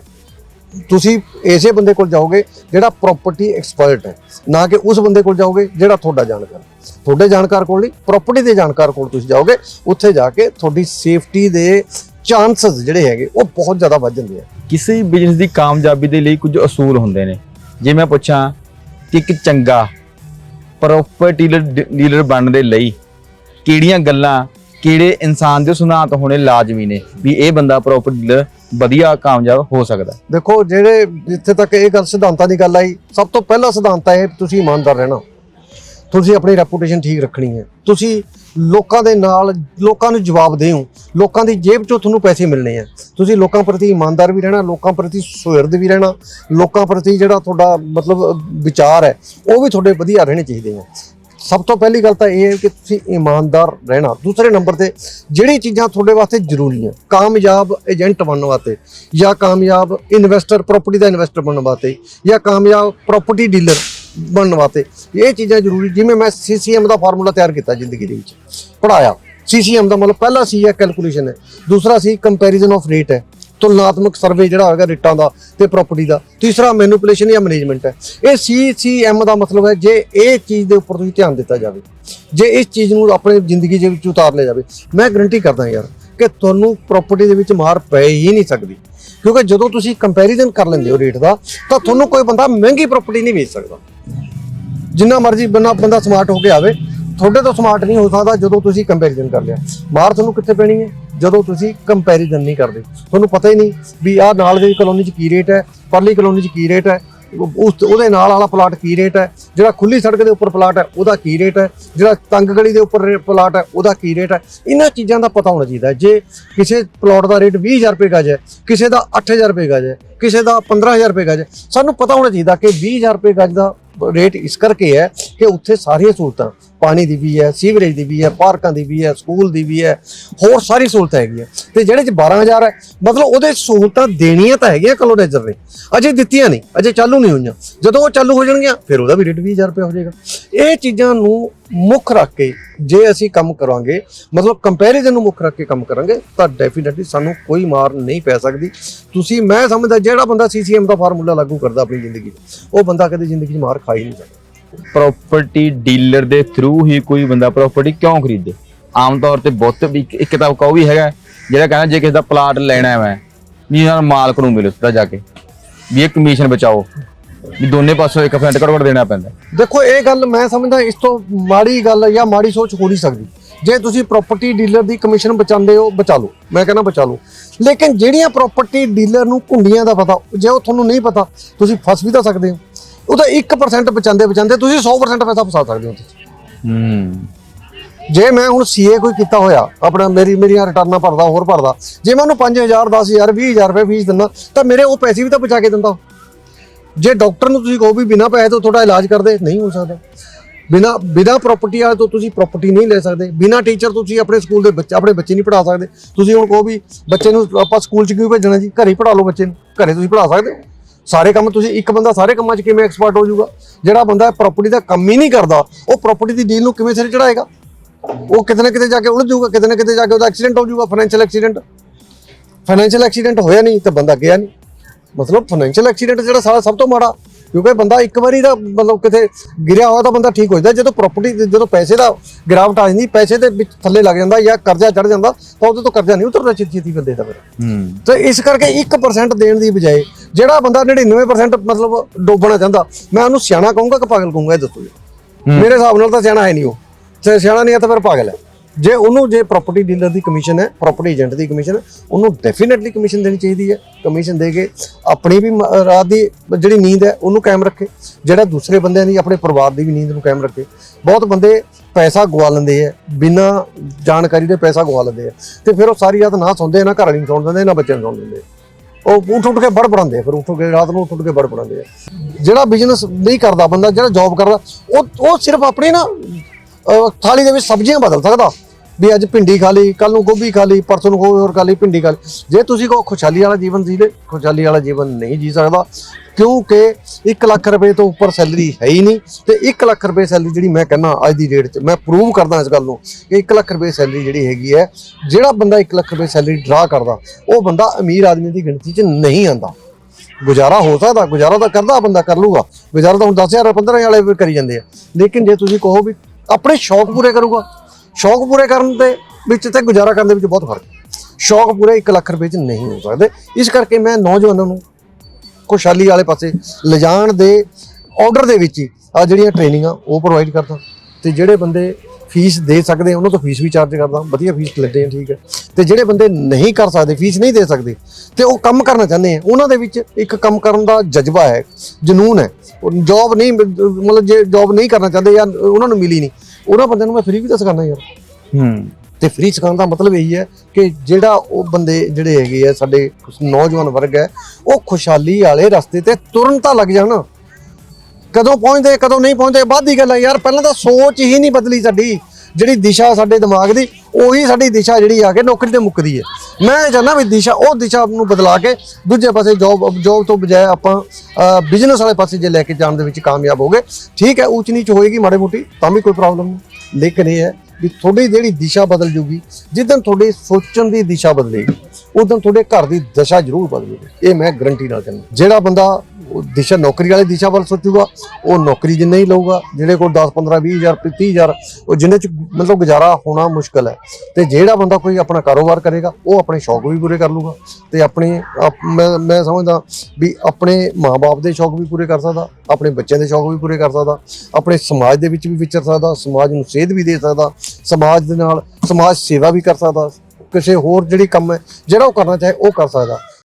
ਤੁਸੀਂ ਐਸੇ ਬੰਦੇ ਕੋਲ ਜਾਓਗੇ ਜਿਹੜਾ ਪ੍ਰਾਪਰਟੀ ਐਕਸਪਰਟ ਹੈ। ਨਾ ਕਿ ਉਸ ਬੰਦੇ ਕੋਲ ਜਾਓਗੇ ਜਿਹੜਾ ਤੁਹਾਡਾ ਜਾਣਕਾਰ ਤੁਹਾਡੇ ਜਾਣਕਾਰ ਕੋਲ ਨਹੀਂ ਪ੍ਰਾਪਰਟੀ ਦੇ ਜਾਣਕਾਰ ਕੋਲ ਤੁਸੀਂ ਜਾਓਗੇ। ਉੱਥੇ ਜਾ ਕੇ ਤੁਹਾਡੀ ਸੇਫਟੀ ਦੇ ਚਾਂਸਸ ਜਿਹੜੇ ਹੈਗੇ, ਉਹ ਬਹੁਤ ਜ਼ਿਆਦਾ ਵੱਧ ਜਾਂਦੇ ਆ। ਕਿਸੇ ਬਿਜ਼ਨਸ ਦੀ ਕਾਮਯਾਬੀ ਦੇ ਲਈ ਕੁਝ ਅਸੂਲ ਹੁੰਦੇ ਨੇ। ਜੇ ਮੈਂ ਪੁੱਛਾਂ ਕਿ ਇੱਕ ਚੰਗਾ ਪ੍ਰੋਪਰਟੀ ਡੀਲਰ ਬਣਨ ਦੇ ਲਈ ਕਿਹੜੀਆਂ ਗੱਲਾਂ ਕਿਹੜੇ ਇਨਸਾਨ ਦੇ ਸੁਨਾਤ ਹੋਣੇ ਲਾਜ਼ਮੀ ਨੇ ਵੀ ਇਹ ਬੰਦਾ ਪ੍ਰੋਪਰਟੀ ਡੀਲਰ ਵਧੀਆ, ਕਾਮਯਾਬ ਹੋ ਸਕਦਾ? ਦੇਖੋ, ਜਿਹੜੇ ਜਿੱਥੇ ਤੱਕ ਇਹ ਗੱਲ ਸਿਧਾਂਤਾਂ ਦੀ ਗੱਲ ਆਈ, ਸਭ ਤੋਂ ਪਹਿਲਾ ਸਿਧਾਂਤ ਹੈ ਤੁਸੀਂ ਇਮਾਨਦਾਰ ਰਹਿਣਾ। ਤੁਸੀਂ ਆਪਣੀ ਰੈਪੂਟੇਸ਼ਨ ਠੀਕ ਰੱਖਣੀ ਹੈ। ਤੁਸੀਂ ਲੋਕਾਂ ਦੇ ਨਾਲ, ਲੋਕਾਂ ਨੂੰ ਜਵਾਬ ਦਿਓ। ਲੋਕਾਂ ਦੀ ਜੇਬ ਚੋਂ ਤੁਹਾਨੂੰ ਪੈਸੇ ਮਿਲਣੇ ਆ। ਤੁਸੀਂ ਲੋਕਾਂ ਪ੍ਰਤੀ ਇਮਾਨਦਾਰ ਵੀ ਰਹਿਣਾ, ਲੋਕਾਂ ਪ੍ਰਤੀ ਸੁਹਿਰਦ ਵੀ ਰਹਿਣਾ। ਲੋਕਾਂ ਪ੍ਰਤੀ ਜਿਹੜਾ ਤੁਹਾਡਾ ਮਤਲਬ ਵਿਚਾਰ ਹੈ, ਉਹ ਵੀ ਤੁਹਾਡੇ ਵਧੀਆ ਰਹਿਣੇ ਚਾਹੀਦੇ ਆ। ਸਭ ਤੋਂ ਪਹਿਲੀ ਗੱਲ ਤਾਂ ਇਹ ਹੈ ਕਿ ਤੁਸੀਂ ਇਮਾਨਦਾਰ ਰਹਿਣਾ। ਦੂਸਰੇ ਨੰਬਰ ਤੇ ਜਿਹੜੀ ਚੀਜ਼ਾਂ ਤੁਹਾਡੇ ਵਾਸਤੇ ਜ਼ਰੂਰੀ ਹੈ ਕਾਮਯਾਬ ਏਜੰਟ ਬਣਨ ਵਾਸਤੇ ਜਾਂ ਕਾਮਯਾਬ ਇਨਵੈਸਟਰ ਪ੍ਰਾਪਰਟੀ ਦਾ ਇਨਵੈਸਟਰ ਬਣਨ ਵਾਸਤੇ ਜਾਂ ਕਾਮਯਾਬ ਪ੍ਰਾਪਰਟੀ ਡੀਲਰ ਬਣਨ ਵਾਸਤੇ, ਇਹ ਚੀਜ਼ਾਂ ਜ਼ਰੂਰੀ ਜਿਵੇਂ ਮੈਂ ਸੀਸੀਐਮ ਦਾ ਫਾਰਮੂਲਾ ਤਿਆਰ ਕੀਤਾ ਜ਼ਿੰਦਗੀ ਦੇ ਵਿੱਚ ਪੜਾਇਆ ਸੀਸੀਐਮ ਦਾ ਮਤਲਬ ਪਹਿਲਾ ਸੀ ਹੈ ਕੈਲਕੂਲੇਸ਼ਨ ਹੈ, ਦੂਸਰਾ ਸੀ ਕੰਪੈਰੀਜ਼ਨ ਆਫ ਰੇਟ ਹੈ। ਤੁਲਨਾਤਮਕ ਸਰਵੇ ਜਿਹੜਾ ਹੋਏਗਾ ਰੇਟਾਂ ਦਾ ਤੇ ਪ੍ਰਾਪਰਟੀ ਦਾ। ਤੀਸਰਾ ਮੈਨੂਪੂਲੇਸ਼ਨ ਜਾਂ ਮੈਨੇਜਮੈਂਟ ਹੈ। ਇਹ ਸੀਸੀਐਮ ਦਾ ਮਤਲਬ ਹੈ ਜੇ ਇਹ ਚੀਜ਼ ਦੇ ਉੱਪਰ ਤੁਸੀਂ ਧਿਆਨ ਦਿੱਤਾ ਜਾਵੇ, ਜੇ ਇਸ ਚੀਜ਼ ਨੂੰ ਆਪਣੇ ਜ਼ਿੰਦਗੀ ਦੇ ਵਿੱਚ ਉਤਾਰ ਲਿਆ ਜਾਵੇ, ਮੈਂ ਗਰੰਟੀ ਕਰਦਾ ਯਾਰ ਕਿ ਤੁਹਾਨੂੰ ਪ੍ਰਾਪਰਟੀ ਦੇ ਵਿੱਚ ਮਾਰ ਪੈ ਹੀ ਨਹੀਂ ਸਕਦੀ। ਕਿਉਂਕਿ ਜਦੋਂ ਤੁਸੀਂ ਕੰਪੈਰੀਜ਼ਨ ਕਰ ਲੈਂਦੇ ਹੋ ਰੇਟ ਦਾ, ਤਾਂ ਤੁਹਾਨੂੰ ਕੋਈ ਬੰਦਾ ਮਹਿੰਗੀ ਪ੍ਰਾਪਰਟੀ ਨਹੀਂ ਵੇਚ ਸਕਦਾ। ਜਿੰਨਾ ਮਰਜ਼ੀ ਬੰਦਾ ਬੰਦਾ ਸਮਾਰਟ ਹੋ ਕੇ ਆਵੇ ਤੁਹਾਡੇ ਤੋਂ ਸਮਾਰਟ ਨਹੀਂ ਹੋ ਸਕਦਾ ਜਦੋਂ ਤੁਸੀਂ ਕੰਪੈਰੀਜ਼ਨ ਕਰ ਲਿਆ। ਮਾਰ ਤੁਹਾਨੂੰ ਕਿੱਥੇ ਪੈਣੀ ਹੈ? ਜਦੋਂ ਤੁਸੀਂ ਕੰਪੈਰੀਜ਼ਨ ਨਹੀਂ ਕਰਦੇ। ਤੁਹਾਨੂੰ ਪਤਾ ਹੀ ਨਹੀਂ ਵੀ ਆਹ ਨਾਲ ਦੀ ਕਲੋਨੀ 'ਚ ਕੀ ਰੇਟ ਹੈ, ਪਰਲੀ ਕਲੋਨੀ 'ਚ ਕੀ ਰੇਟ ਹੈ, ਉਸ ਉਹਦੇ ਨਾਲ ਵਾਲਾ ਪਲਾਟ ਕੀ ਰੇਟ ਹੈ, ਜਿਹੜਾ ਖੁੱਲੀ ਸੜਕ ਦੇ ਉੱਪਰ ਪਲਾਟ ਹੈ, ਉਹਦਾ ਕੀ ਰੇਟ ਹੈ, ਜਿਹੜਾ ਤੰਗ ਗਲੀ ਦੇ ਉੱਪਰ ਰੇ- ਪਲਾਟ ਹੈ, ਉਹਦਾ ਕੀ ਰੇਟ ਹੈ। ਇਹਨਾਂ ਚੀਜ਼ਾਂ ਦਾ ਪਤਾ ਹੋਣਾ ਚਾਹੀਦਾ ਜੇ ਕਿਸੇ ਪਲਾਟ ਦਾ ਰੇਟ 20000 ਰੁਪਏ ਗਜ ਹੈ, ਕਿਸੇ ਦਾ 8000 ਰੁਪਏ ਗਜ ਹੈ, ਕਿਸੇ ਦਾ 15000 ਰੁਪਏ ਗਜ ਹੈ, ਸਾਨੂੰ ਪਤਾ ਹੋਣਾ ਚਾਹੀਦਾ ਕਿ 20000 ਰੁਪਏ ਗਜ ਦਾ ਰੇਟ ਇਸ ਕਰਕੇ ਹੈ ਕਿ ਉੱਥੇ ਸਾਰੀਆਂ ਸਹੂਲਤਾਂ ਪਾਣੀ ਦੀ ਵੀ ਹੈ, ਸੀਵਰੇਜ ਦੀ ਵੀ ਹੈ, ਪਾਰਕਾਂ ਦੀ ਵੀ ਹੈ, ਸਕੂਲ ਦੀ ਵੀ ਹੈ, ਹੋਰ ਸਾਰੀ ਸਹੂਲਤਾਂ ਹੈਗੀਆਂ। ਹੈ ਤੇ ਜਿਹੜੇ ਚ 12000 ਹੈ, ਮਤਲਬ ਉਹਦੇ ਸਹੂਲਤਾਂ ਦੇਣੀਆਂ ਤਾਂ ਹੈਗੀਆਂ ਕਲੋਨਾਈਜ਼ਰ ਨੇ। ਅਜੇ ਦਿੱਤੀਆਂ ਨਹੀਂ, ਅਜੇ ਚਾਲੂ ਨਹੀਂ ਹੋਈਆਂ। ਜਦੋਂ ਉਹ ਚਾਲੂ ਹੋ ਜਾਣਗੀਆਂ, ਫਿਰ ਉਹਦਾ ਵੀ ਰੇਟ 20000 ਰੁਪਏ ਹੋ ਜਾਏਗਾ। ਇਹ ਚੀਜ਼ਾਂ ਨੂੰ ਮੁੱਖ ਰੱਖ ਕੇ ਜੇ ਅਸੀਂ ਕੰਮ ਕਰਾਂਗੇ, ਮਤਲਬ ਕੰਪੈਰੀਜ਼ਨ ਨੂੰ ਮੁੱਖ ਰੱਖ ਕੇ ਕੰਮ ਕਰਾਂਗੇ, ਤਾਂ ਡੈਫੀਨਿਟਲੀ ਸਾਨੂੰ ਕੋਈ ਮਾਰ ਨਹੀਂ ਪੈ ਸਕਦੀ। ਤੁਸੀਂ, ਮੈਂ ਸਮਝਦਾ ਜਿਹੜਾ ਬੰਦਾ ਸੀਸੀਐਮ ਦਾ ਫਾਰਮੂਲਾ ਲਾਗੂ ਕਰਦਾ ਆਪਣੀ ਜ਼ਿੰਦਗੀ 'ਚ, ਉਹ ਬੰਦਾ ਕਦੇ ਜ਼ਿੰਦਗੀ 'ਚ ਮਾਰ ਖਾ ਹੀ ਨਹੀਂ ਸਕਦਾ। ਪ੍ਰਾਪਰਟੀ ਡੀਲਰ ਦੇ ਥਰੂ ਹੀ ਕੋਈ ਬੰਦਾ ਪ੍ਰਾਪਰਟੀ ਕਿਉਂ ਖਰੀਦੇ? ਆਮ ਤੌਰ ਤੇ ਬਹੁਤ ਇੱਕ- ਤਾਂ ਉਹ ਵੀ ਹੈਗਾ, ਜਿਹੜਾ ਕਹਿੰਦਾ ਜੇ ਕਿਸੇ ਦਾ ਪਲਾਟ ਲੈਣਾ ਹੈ ਮੈਂ, ਵੀ ਨਾਲ ਮਾਲਕ ਨੂੰ ਮਿਲੋ ਸਿੱਧਾ ਜਾ ਕੇ, ਵੀ ਇਹ ਕਮਿਸ਼ਨ ਬਚਾਓ, ਵੀ ਦੋਨੇ ਪਾਸੋਂ 1% ਘੱਟੋ ਘੱਟ ਦੇਣਾ ਪੈਂਦਾ। ਦੇਖੋ, ਇਹ ਗੱਲ ਮੈਂ ਸਮਝਦਾ, ਇਸ ਤੋਂ ਮਾੜੀ ਗੱਲ ਜਾਂ ਮਾੜੀ ਸੋਚ ਹੋ ਨਹੀਂ ਸਕਦੀ। ਜੇ ਤੁਸੀਂ ਪ੍ਰਾਪਰਟੀ ਡੀਲਰ ਦੀ ਕਮਿਸ਼ਨ ਬਚਾਉਂਦੇ ਹੋ, ਬਚਾ ਲਓ। ਮੈਂ ਕਹਿੰਦਾ ਬਚਾ ਲਓ। ਲੇਕਿਨ ਜਿਹੜੀਆਂ ਪ੍ਰਾਪਰਟੀ ਡੀਲਰ ਨੂੰ ਕੁੰਡੀਆਂ ਦਾ ਪਤਾ, ਜੇ ਉਹ ਤੁਹਾਨੂੰ ਨਹੀਂ ਪਤਾ, ਤੁਸੀਂ ਫਸ ਵੀ ਤਾਂ ਸਕਦੇ ਹੋ। ਉਹ ਤਾਂ 1% ਬਚਾਉਂਦੇ ਬਚਾਉਂਦੇ ਤੁਸੀਂ 100% ਪੈਸਾ ਫਸਾ ਸਕਦੇ ਹੋ ਤੁਸੀਂ ਹੂੰ। ਜੇ ਮੈਂ ਹੁਣ ਸੀਏ ਕੋਈ ਕੀਤਾ ਹੋਇਆ ਆਪਣਾ ਮੇਰੀ ਮੇਰੀਆਂ ਰਿਟਰਨਾਂ ਭਰਦਾ ਹੋਰ ਭਰਦਾ ਜੇ ਮੈਂ ਉਹਨੂੰ 5000 10000 20000 ਰੁਪਏ ਫੀਸ ਦਿੰਦਾ ਤਾਂ ਮੇਰੇ ਉਹ ਪੈਸੇ ਵੀ ਤਾਂ ਬਚਾ ਕੇ ਦਿੰਦਾ। ਜੇ ਡਾਕਟਰ ਨੂੰ ਤੁਸੀਂ ਕਹੋ ਵੀ ਬਿਨਾ ਪੈਸੇ ਤੋਂ ਤੁਹਾਡਾ ਇਲਾਜ ਕਰਦੇ ਨਹੀਂ ਹੋ ਸਕਦਾ। ਬਿਨਾ ਬਿਨਾ ਪ੍ਰਾਪਰਟੀ ਵਾਲੇ ਤੋਂ ਤੁਸੀਂ ਪ੍ਰਾਪਰਟੀ ਨਹੀਂ ਲੈ ਸਕਦੇ। ਬਿਨਾ ਟੀਚਰ ਤੁਸੀਂ ਆਪਣੇ ਸਕੂਲ ਦੇ ਬੱਚੇ ਆਪਣੇ ਬੱਚੇ ਨਹੀਂ ਪੜ੍ਹਾ ਸਕਦੇ। ਤੁਸੀਂ ਹੁਣ ਕਹੋ ਵੀ ਬੱਚੇ ਨੂੰ ਆਪਾਂ ਸਕੂਲ 'ਚ ਕਿਉਂ ਭੇਜਣਾ ਜੀ? ਘਰੇ ਹੀ ਪੜ੍ਹਾ ਲਓ ਬੱਚੇ ਨੂੰ। ਘਰੇ ਤੁਸੀਂ ਪੜ੍ਹਾ ਸਕਦੇ ਹੋ? ਸਾਰੇ ਕੰਮ ਤੁਸੀਂ ਇੱਕ ਬੰਦਾ ਸਾਰੇ ਕੰਮਾਂ 'ਚ ਕਿਵੇਂ ਐਕਸਪਰਟ ਹੋ ਜਾਊਗਾ? ਜਿਹੜਾ ਬੰਦਾ ਪ੍ਰਾਪਰਟੀ ਦਾ ਕੰਮ ਹੀ ਨਹੀਂ ਕਰਦਾ, ਉਹ ਪ੍ਰਾਪਰਟੀ ਦੀ ਡੀਲ ਨੂੰ ਕਿਵੇਂ ਸਿਰ ਚੜਾਏਗਾ ਉਹ ਕਿਤੇ ਨਾ ਕਿਤੇ ਜਾ ਕੇ ਉਲਝ ਜਾਊਗਾ ਕਿਤੇ ਨਾ ਕਿਤੇ ਜਾ ਕੇ ਉਹਦਾ ਐਕਸੀਡੈਂਟ ਹੋ ਜਾਊਗਾ ਫਾਈਨੈਂਸ਼ੀਅਲ ਐਕਸੀਡੈਂਟ ਫਾਈਨੈਂਸ਼ੀਅਲ ਐਕਸੀਡੈਂਟ ਹੋਇਆ ਨਹੀਂ ਤਾਂ ਬੰਦਾ ਗਿਆ ਨਹੀਂ। ਮਤਲਬ ਫਾਈਨੈਂਸ਼ੀਅਲ ਐਕਸੀਡੈਂਟ ਜਿਹੜਾ ਸਾਰਾ ਸਭ ਤੋਂ ਮਾੜਾ। ਕਿਉਂਕਿ ਬੰਦਾ ਇੱਕ ਵਾਰੀ ਦਾ ਮਤਲਬ ਕਿਤੇ ਗਿਰਿਆ ਹੋਇਆ ਤਾਂ ਬੰਦਾ ਠੀਕ ਹੋ ਜਾਂਦਾ। ਜਦੋਂ ਪ੍ਰਾਪਰਟੀ ਜਦੋਂ ਪੈਸੇ ਦਾ ਗਿਰਾਵਟ ਆ ਜਾਂਦੀ ਪੈਸੇ ਦੇ ਵਿੱਚ ਥੱਲੇ ਲੱਗ ਜਾਂਦਾ ਜਾਂ ਕਰਜ਼ਾ ਚੜ ਜਾਂਦਾ ਤਾਂ ਉਹਦੇ ਤੋਂ ਕਰਜ਼ਾ ਨਹੀਂ ਉਤਰਦਾ ਛੇਤੀ ਛੇਤੀ ਬੰਦੇ ਦਾ ਫਿਰ। ਹੂੰ। ਤੇ ਇਸ ਕਰਕੇ 1% ਦੇਣ ਦੀ ਬਜਾਏ ਜਿਹੜਾ ਬੰਦਾ 99% ਮਤਲਬ ਡੋਬਣਾ ਚਾਹੁੰਦਾ ਮੈਂ ਉਹਨੂੰ ਸਿਆਣਾ ਕਹੂੰਗਾ ਕਿ ਪਾਗਲ ਕਹੂੰਗਾ ਇਹ ਦੱਸੋ। ਮੇਰੇ ਹਿਸਾਬ ਨਾਲ ਤਾਂ ਸਿਆਣਾ ਹੈ ਨਹੀਂ ਉਹ। ਸਿਆਣਾ ਨਹੀਂ ਹੈ ਤਾਂ ਫਿਰ ਪਾਗਲ ਹੈ। ਜੇ ਉਹਨੂੰ ਜੇ ਪ੍ਰਾਪਰਟੀ ਡੀਲਰ ਦੀ ਕਮਿਸ਼ਨ ਹੈ ਪ੍ਰਾਪਰਟੀ ਏਜੰਟ ਦੀ ਕਮਿਸ਼ਨ ਉਹਨੂੰ ਡੈਫੀਨਿਟਲੀ ਕਮਿਸ਼ਨ ਦੇਣੀ ਚਾਹੀਦੀ ਹੈ। ਕਮਿਸ਼ਨ ਦੇ ਕੇ ਆਪਣੀ ਵੀ ਮ- ਰਾਤ ਦੀ ਜਿਹੜੀ ਨੀਂਦ ਹੈ, ਉਹਨੂੰ ਕਾਇਮ ਰੱਖੇ। ਜਿਹੜਾ ਦੂਸਰੇ ਬੰਦਿਆਂ ਦੀ ਆਪਣੇ ਪਰਿਵਾਰ ਦੀ ਵੀ ਨੀਂਦ ਨੂੰ ਕਾਇਮ ਰੱਖੇ। ਬਹੁਤ ਬੰਦੇ ਪੈਸਾ ਗਵਾ ਲੈਂਦੇ ਆ ਬਿਨਾਂ ਜਾਣਕਾਰੀ ਦੇ ਪੈਸਾ ਗਵਾ ਲੈਂਦੇ ਆ ਤੇ ਫਿਰ ਉਹ ਸਾਰੀ ਰਾਤ ਨਾ ਸੌਂਦੇ, ਨਾ ਘਰ ਵਾਲੀ ਨੂੰ ਸੌਣ ਦਿੰਦੇ ਨਾ ਬੱਚਿਆਂ ਨੂੰ ਸੌਣ ਦਿੰਦੇ ਉਹ ਉੱਠ ਉੱਠ ਕੇ ਬੜ ਪੜਾਉਂਦੇ ਆ, ਫਿਰ ਉੱਠ ਕੇ, ਰਾਤ ਨੂੰ ਉੱਠ ਉੱਠ ਕੇ ਬੜ ਪੜਾਉਂਦੇ ਆ। ਜਿਹੜਾ ਬਿਜ਼ਨਸ ਨਹੀਂ ਕਰਦਾ ਬੰਦਾ, ਜਿਹੜਾ ਜੌਬ ਕਰਦਾ, ਉਹ ਉਹ ਸਿਰਫ ਆਪਣੀ ਨਾ ਥਾਲੀ ਦੇ ਵਿੱਚ ਸਬਜ਼ੀਆਂ ਬਦਲ ਸਕਦਾ। ਵੀ ਅੱਜ ਭਿੰਡੀ ਖਾ ਲਈ ਕੱਲ ਨੂੰ ਗੋਭੀ ਖਾ ਲਈ, ਪਰਸੋਂ ਨੂੰ ਹੋਰ ਖਾ ਲਈ, ਭਿੰਡੀ ਖਾ ਲਈ। ਜੇ ਤੁਸੀਂ ਕਹੋ ਖੁਸ਼ਹਾਲੀ ਵਾਲਾ ਜੀਵਨ ਜੀ ਲੈ, ਖੁਸ਼ਹਾਲੀ ਵਾਲਾ ਜੀਵਨ ਨਹੀਂ ਜੀ ਸਕਦਾ, ਕਿਉਂਕਿ 1 ਲੱਖ ਰੁਪਏ ਤੋਂ ਉੱਪਰ ਸੈਲਰੀ ਹੈ ਹੀ ਨਹੀਂ। ਤੇ 1 ਲੱਖ ਰੁਪਏ ਸੈਲਰੀ ਜਿਹੜੀ ਮੈਂ ਕਹਿੰਦਾ ਅੱਜ ਦੀ ਡੇਟ 'ਚ, ਮੈਂ ਪ੍ਰੂਵ ਕਰਦਾ ਇਸ ਗੱਲ ਨੂੰ, ਕਿ 1 ਲੱਖ ਰੁਪਏ ਸੈਲਰੀ ਜਿਹੜੀ ਹੈਗੀ ਹੈ, ਜਿਹੜਾ ਬੰਦਾ 1 ਲੱਖ ਰੁਪਏ ਸੈਲਰੀ ਡਰਾ ਕਰਦਾ, ਉਹ ਬੰਦਾ ਅਮੀਰ ਆਦਮੀ ਦੀ ਗਿਣਤੀ 'ਚ ਨਹੀਂ ਆਂਦਾ ਗੁਜ਼ਾਰਾ ਹੋ ਸਕਦਾ, ਗੁਜ਼ਾਰਾ ਤਾਂ ਕਰਦਾ, ਬੰਦਾ ਕਰ ਲੂਗਾ ਗੁਜ਼ਾਰਾ ਤਾਂ ਹੁਣ 10000 15000 ਵਾਲੇ ਵੀ ਕਰੀ ਜਾਂਦੇ ਆ। ਲੇਕਿਨ ਜੇ ਤੁਸੀਂ ਕਹੋ ਵੀ ਆਪਣੇ ਸ਼ੌਕ ਪੂਰੇ ਕਰੂਗਾ। ਸ਼ੌਕ ਪੂਰੇ ਕਰਨ ਦੇ ਵਿੱਚ ਤੇ ਗੁਜ਼ਾਰਾ ਕਰਨ ਦੇ ਵਿੱਚ ਬਹੁਤ ਫ਼ਰਕ ਹੈ। ਸ਼ੌਕ ਪੂਰੇ 1 ਲੱਖ ਰੁਪਏ 'ਚ ਨਹੀਂ ਹੋ ਸਕਦੇ। ਇਸ ਕਰਕੇ ਮੈਂ ਨੌਜਵਾਨਾਂ ਨੂੰ ਖੁਸ਼ਹਾਲੀ ਵਾਲੇ ਪਾਸੇ ਲਿਜਾਣ ਦੇ ਆਰਡਰ ਦੇ ਵਿੱਚ ਹੀ ਆ ਜਿਹੜੀਆਂ ਟ੍ਰੇਨਿੰਗਾਂ ਉਹ ਪ੍ਰੋਵਾਈਡ ਕਰਦਾ। ਤੇ ਜਿਹੜੇ ਬੰਦੇ ਫੀਸ ਦੇ ਸਕਦੇ ਉਹਨਾਂ ਤੋਂ ਫੀਸ ਵੀ ਚਾਰਜ ਕਰਦਾ ਵਧੀਆ ਫੀਸ ਲੈਂਦੇ ਆ ਠੀਕ ਹੈ ਤੇ ਜਿਹੜੇ ਬੰਦੇ ਨਹੀਂ ਕਰ ਸਕਦੇ ਫੀਸ ਨਹੀਂ ਦੇ ਸਕਦੇ ਤੇ ਉਹ ਕੰਮ ਕਰਨਾ ਚਾਹੁੰਦੇ ਆ ਉਹਨਾਂ ਦੇ ਵਿੱਚ ਇੱਕ ਕੰਮ ਕਰਨ ਦਾ ਜਜ਼ਬਾ ਹੈ ਜਨੂਨ ਹੈ। ਜੌਬ ਨਹੀਂ ਮਤਲਬ ਜੇ ਜੌਬ ਨਹੀਂ ਕਰਨਾ ਚਾਹੁੰਦੇ ਜਾਂ ਉਹਨਾਂ ਨੂੰ ਮਿਲੀ ਨਹੀਂ ਉਹਨਾਂ ਬੰਦਿਆਂ ਨੂੰ ਮੈਂ ਫ੍ਰੀ ਵੀ ਤਾਂ ਸਿਖਾਉਂਦਾ ਯਾਰ। ਹੂੰ। ਤੇ ਫ੍ਰੀ ਸਿਖਾਉਣ ਦਾ ਮਤਲਬ ਇਹੀ ਹੈ ਕਿ ਜਿਹੜਾ ਉਹ ਬੰਦੇ ਜਿਹੜੇ ਹੈਗੇ ਆ ਸਾਡੇ ਨੌਜਵਾਨ ਵਰਗ ਹੈ ਉਹ ਖੁਸ਼ਹਾਲੀ ਵਾਲੇ ਰਸਤੇ ਤੇ ਤੁਰਨ ਤਾਂ ਲੱਗ ਜਾਣ। ਕਦੋਂ ਪਹੁੰਚਦੇ, ਕਦੋਂ ਨਹੀਂ ਪਹੁੰਚਦੇ ਬਾਅਦ ਦੀ ਗੱਲ ਹੈ ਯਾਰ, ਪਹਿਲਾਂ ਤਾਂ ਸੋਚ ਹੀ ਨਹੀਂ ਬਦਲੀ ਸਾਡੀ, ਜਿਹੜੀ ਦਿਸ਼ਾ ਸਾਡੇ ਦਿਮਾਗ ਦੀ, ਉਹੀ ਸਾਡੀ ਦਿਸ਼ਾ ਜਿਹੜੀ ਆ ਕੇ ਨੌਕਰੀ ਤੇ ਮੁੱਕਦੀ ਹੈ। ਮੈਂ ਚਾਹੁੰਦਾ ਵੀ ਦਿਸ਼ਾ, ਉਹ ਦਿਸ਼ਾ ਨੂੰ ਬਦਲਾ ਕੇ ਦੂਜੇ ਪਾਸੇ ਜੌਬ ਜੌਬ ਤੋਂ ਬਜਾਏ ਆਪਾਂ ਬਿਜ਼ਨਸ ਵਾਲੇ ਪਾਸੇ ਜੇ ਲੈ ਕੇ ਜਾਣ ਦੇ ਵਿੱਚ ਕਾਮਯਾਬ ਹੋਗੇ ਠੀਕ ਹੈ ਉੱਚ ਨੀਚ ਹੋਏਗੀ ਮਾੜੇ ਮੋਟੀ, ਤਾਂ ਵੀ ਕੋਈ ਪ੍ਰੋਬਲਮ ਨਹੀਂ। ਲੇਕਿਨ ਇਹ ਹੈ ਵੀ ਤੁਹਾਡੀ ਜਿਹੜੀ ਦਿਸ਼ਾ ਬਦਲ ਜੂਗੀ ਜਿੱਦਣ ਤੁਹਾਡੇ ਸੋਚਣ ਦੀ ਦਿਸ਼ਾ ਬਦਲੇਗੀ ਉਦੋਂ ਤੁਹਾਡੇ ਘਰ ਦੀ ਦਸ਼ਾ ਜ਼ਰੂਰ ਬਦਲੇਗੀ। ਇਹ ਮੈਂ ਗਰੰਟੀ ਨਾਲ ਕਹਿੰਦਾ। ਜਿਹੜਾ ਬੰਦਾ ਉਹ ਦਿਸ਼ਾ, ਨੌਕਰੀ ਵਾਲੀ ਦਿਸ਼ਾ ਵੱਲ ਸੋਚੂਗਾ, ਉਹ ਨੌਕਰੀ ਜਿੰਨਾ ਹੀ ਲਊਗਾ, ਜਿਹੜੇ ਕੋਲ 10 15 20000 30000 ਉਹ ਜਿੰਨੇ ਚ ਮਤਲਬ ਗੁਜ਼ਾਰਾ ਹੋਣਾ ਮੁਸ਼ਕਲ ਹੈ, ਤੇ ਜਿਹੜਾ ਬੰਦਾ ਕੋਈ ਆਪਣਾ ਕਾਰੋਬਾਰ ਕਰੇਗਾ, ਉਹ ਆਪਣੇ ਸ਼ੌਕ ਵੀ ਪੂਰੇ ਕਰ ਲੂਗਾ ਤੇ ਆਪਣੇ ਆਪ- ਮੈਂ ਮੈਂ ਸਮਝਦਾ ਵੀ ਆਪਣੇ ਮਾਪੇ ਦੇ ਸ਼ੌਕ ਵੀ ਪੂਰੇ ਕਰ ਸਕਦਾ, ਆਪਣੇ ਬੱਚਿਆਂ ਦੇ ਸ਼ੌਕ ਵੀ ਪੂਰੇ ਕਰ ਸਕਦਾ, ਆਪਣੇ ਸਮਾਜ ਦੇ ਵਿੱਚ ਵੀ ਵਿਚਰ ਸਕਦਾ, ਸਮਾਜ ਨੂੰ ਸੇਧ ਵੀ ਦੇ ਸਕਦਾ ਸਮਾਜ ਦੇ ਨਾਲ ਸਮਾਜ ਸੇਵਾ ਵੀ ਕਰ ਸਕਦਾ, ਕਿਸੇ ਹੋਰ ਜਿਹੜੀ ਕੰਮ ਹੈ, ਜਿਹੜਾ ਉਹ ਕਰਨਾ ਚਾਹੇ ਉਹ ਕਰ ਸਕਦਾ।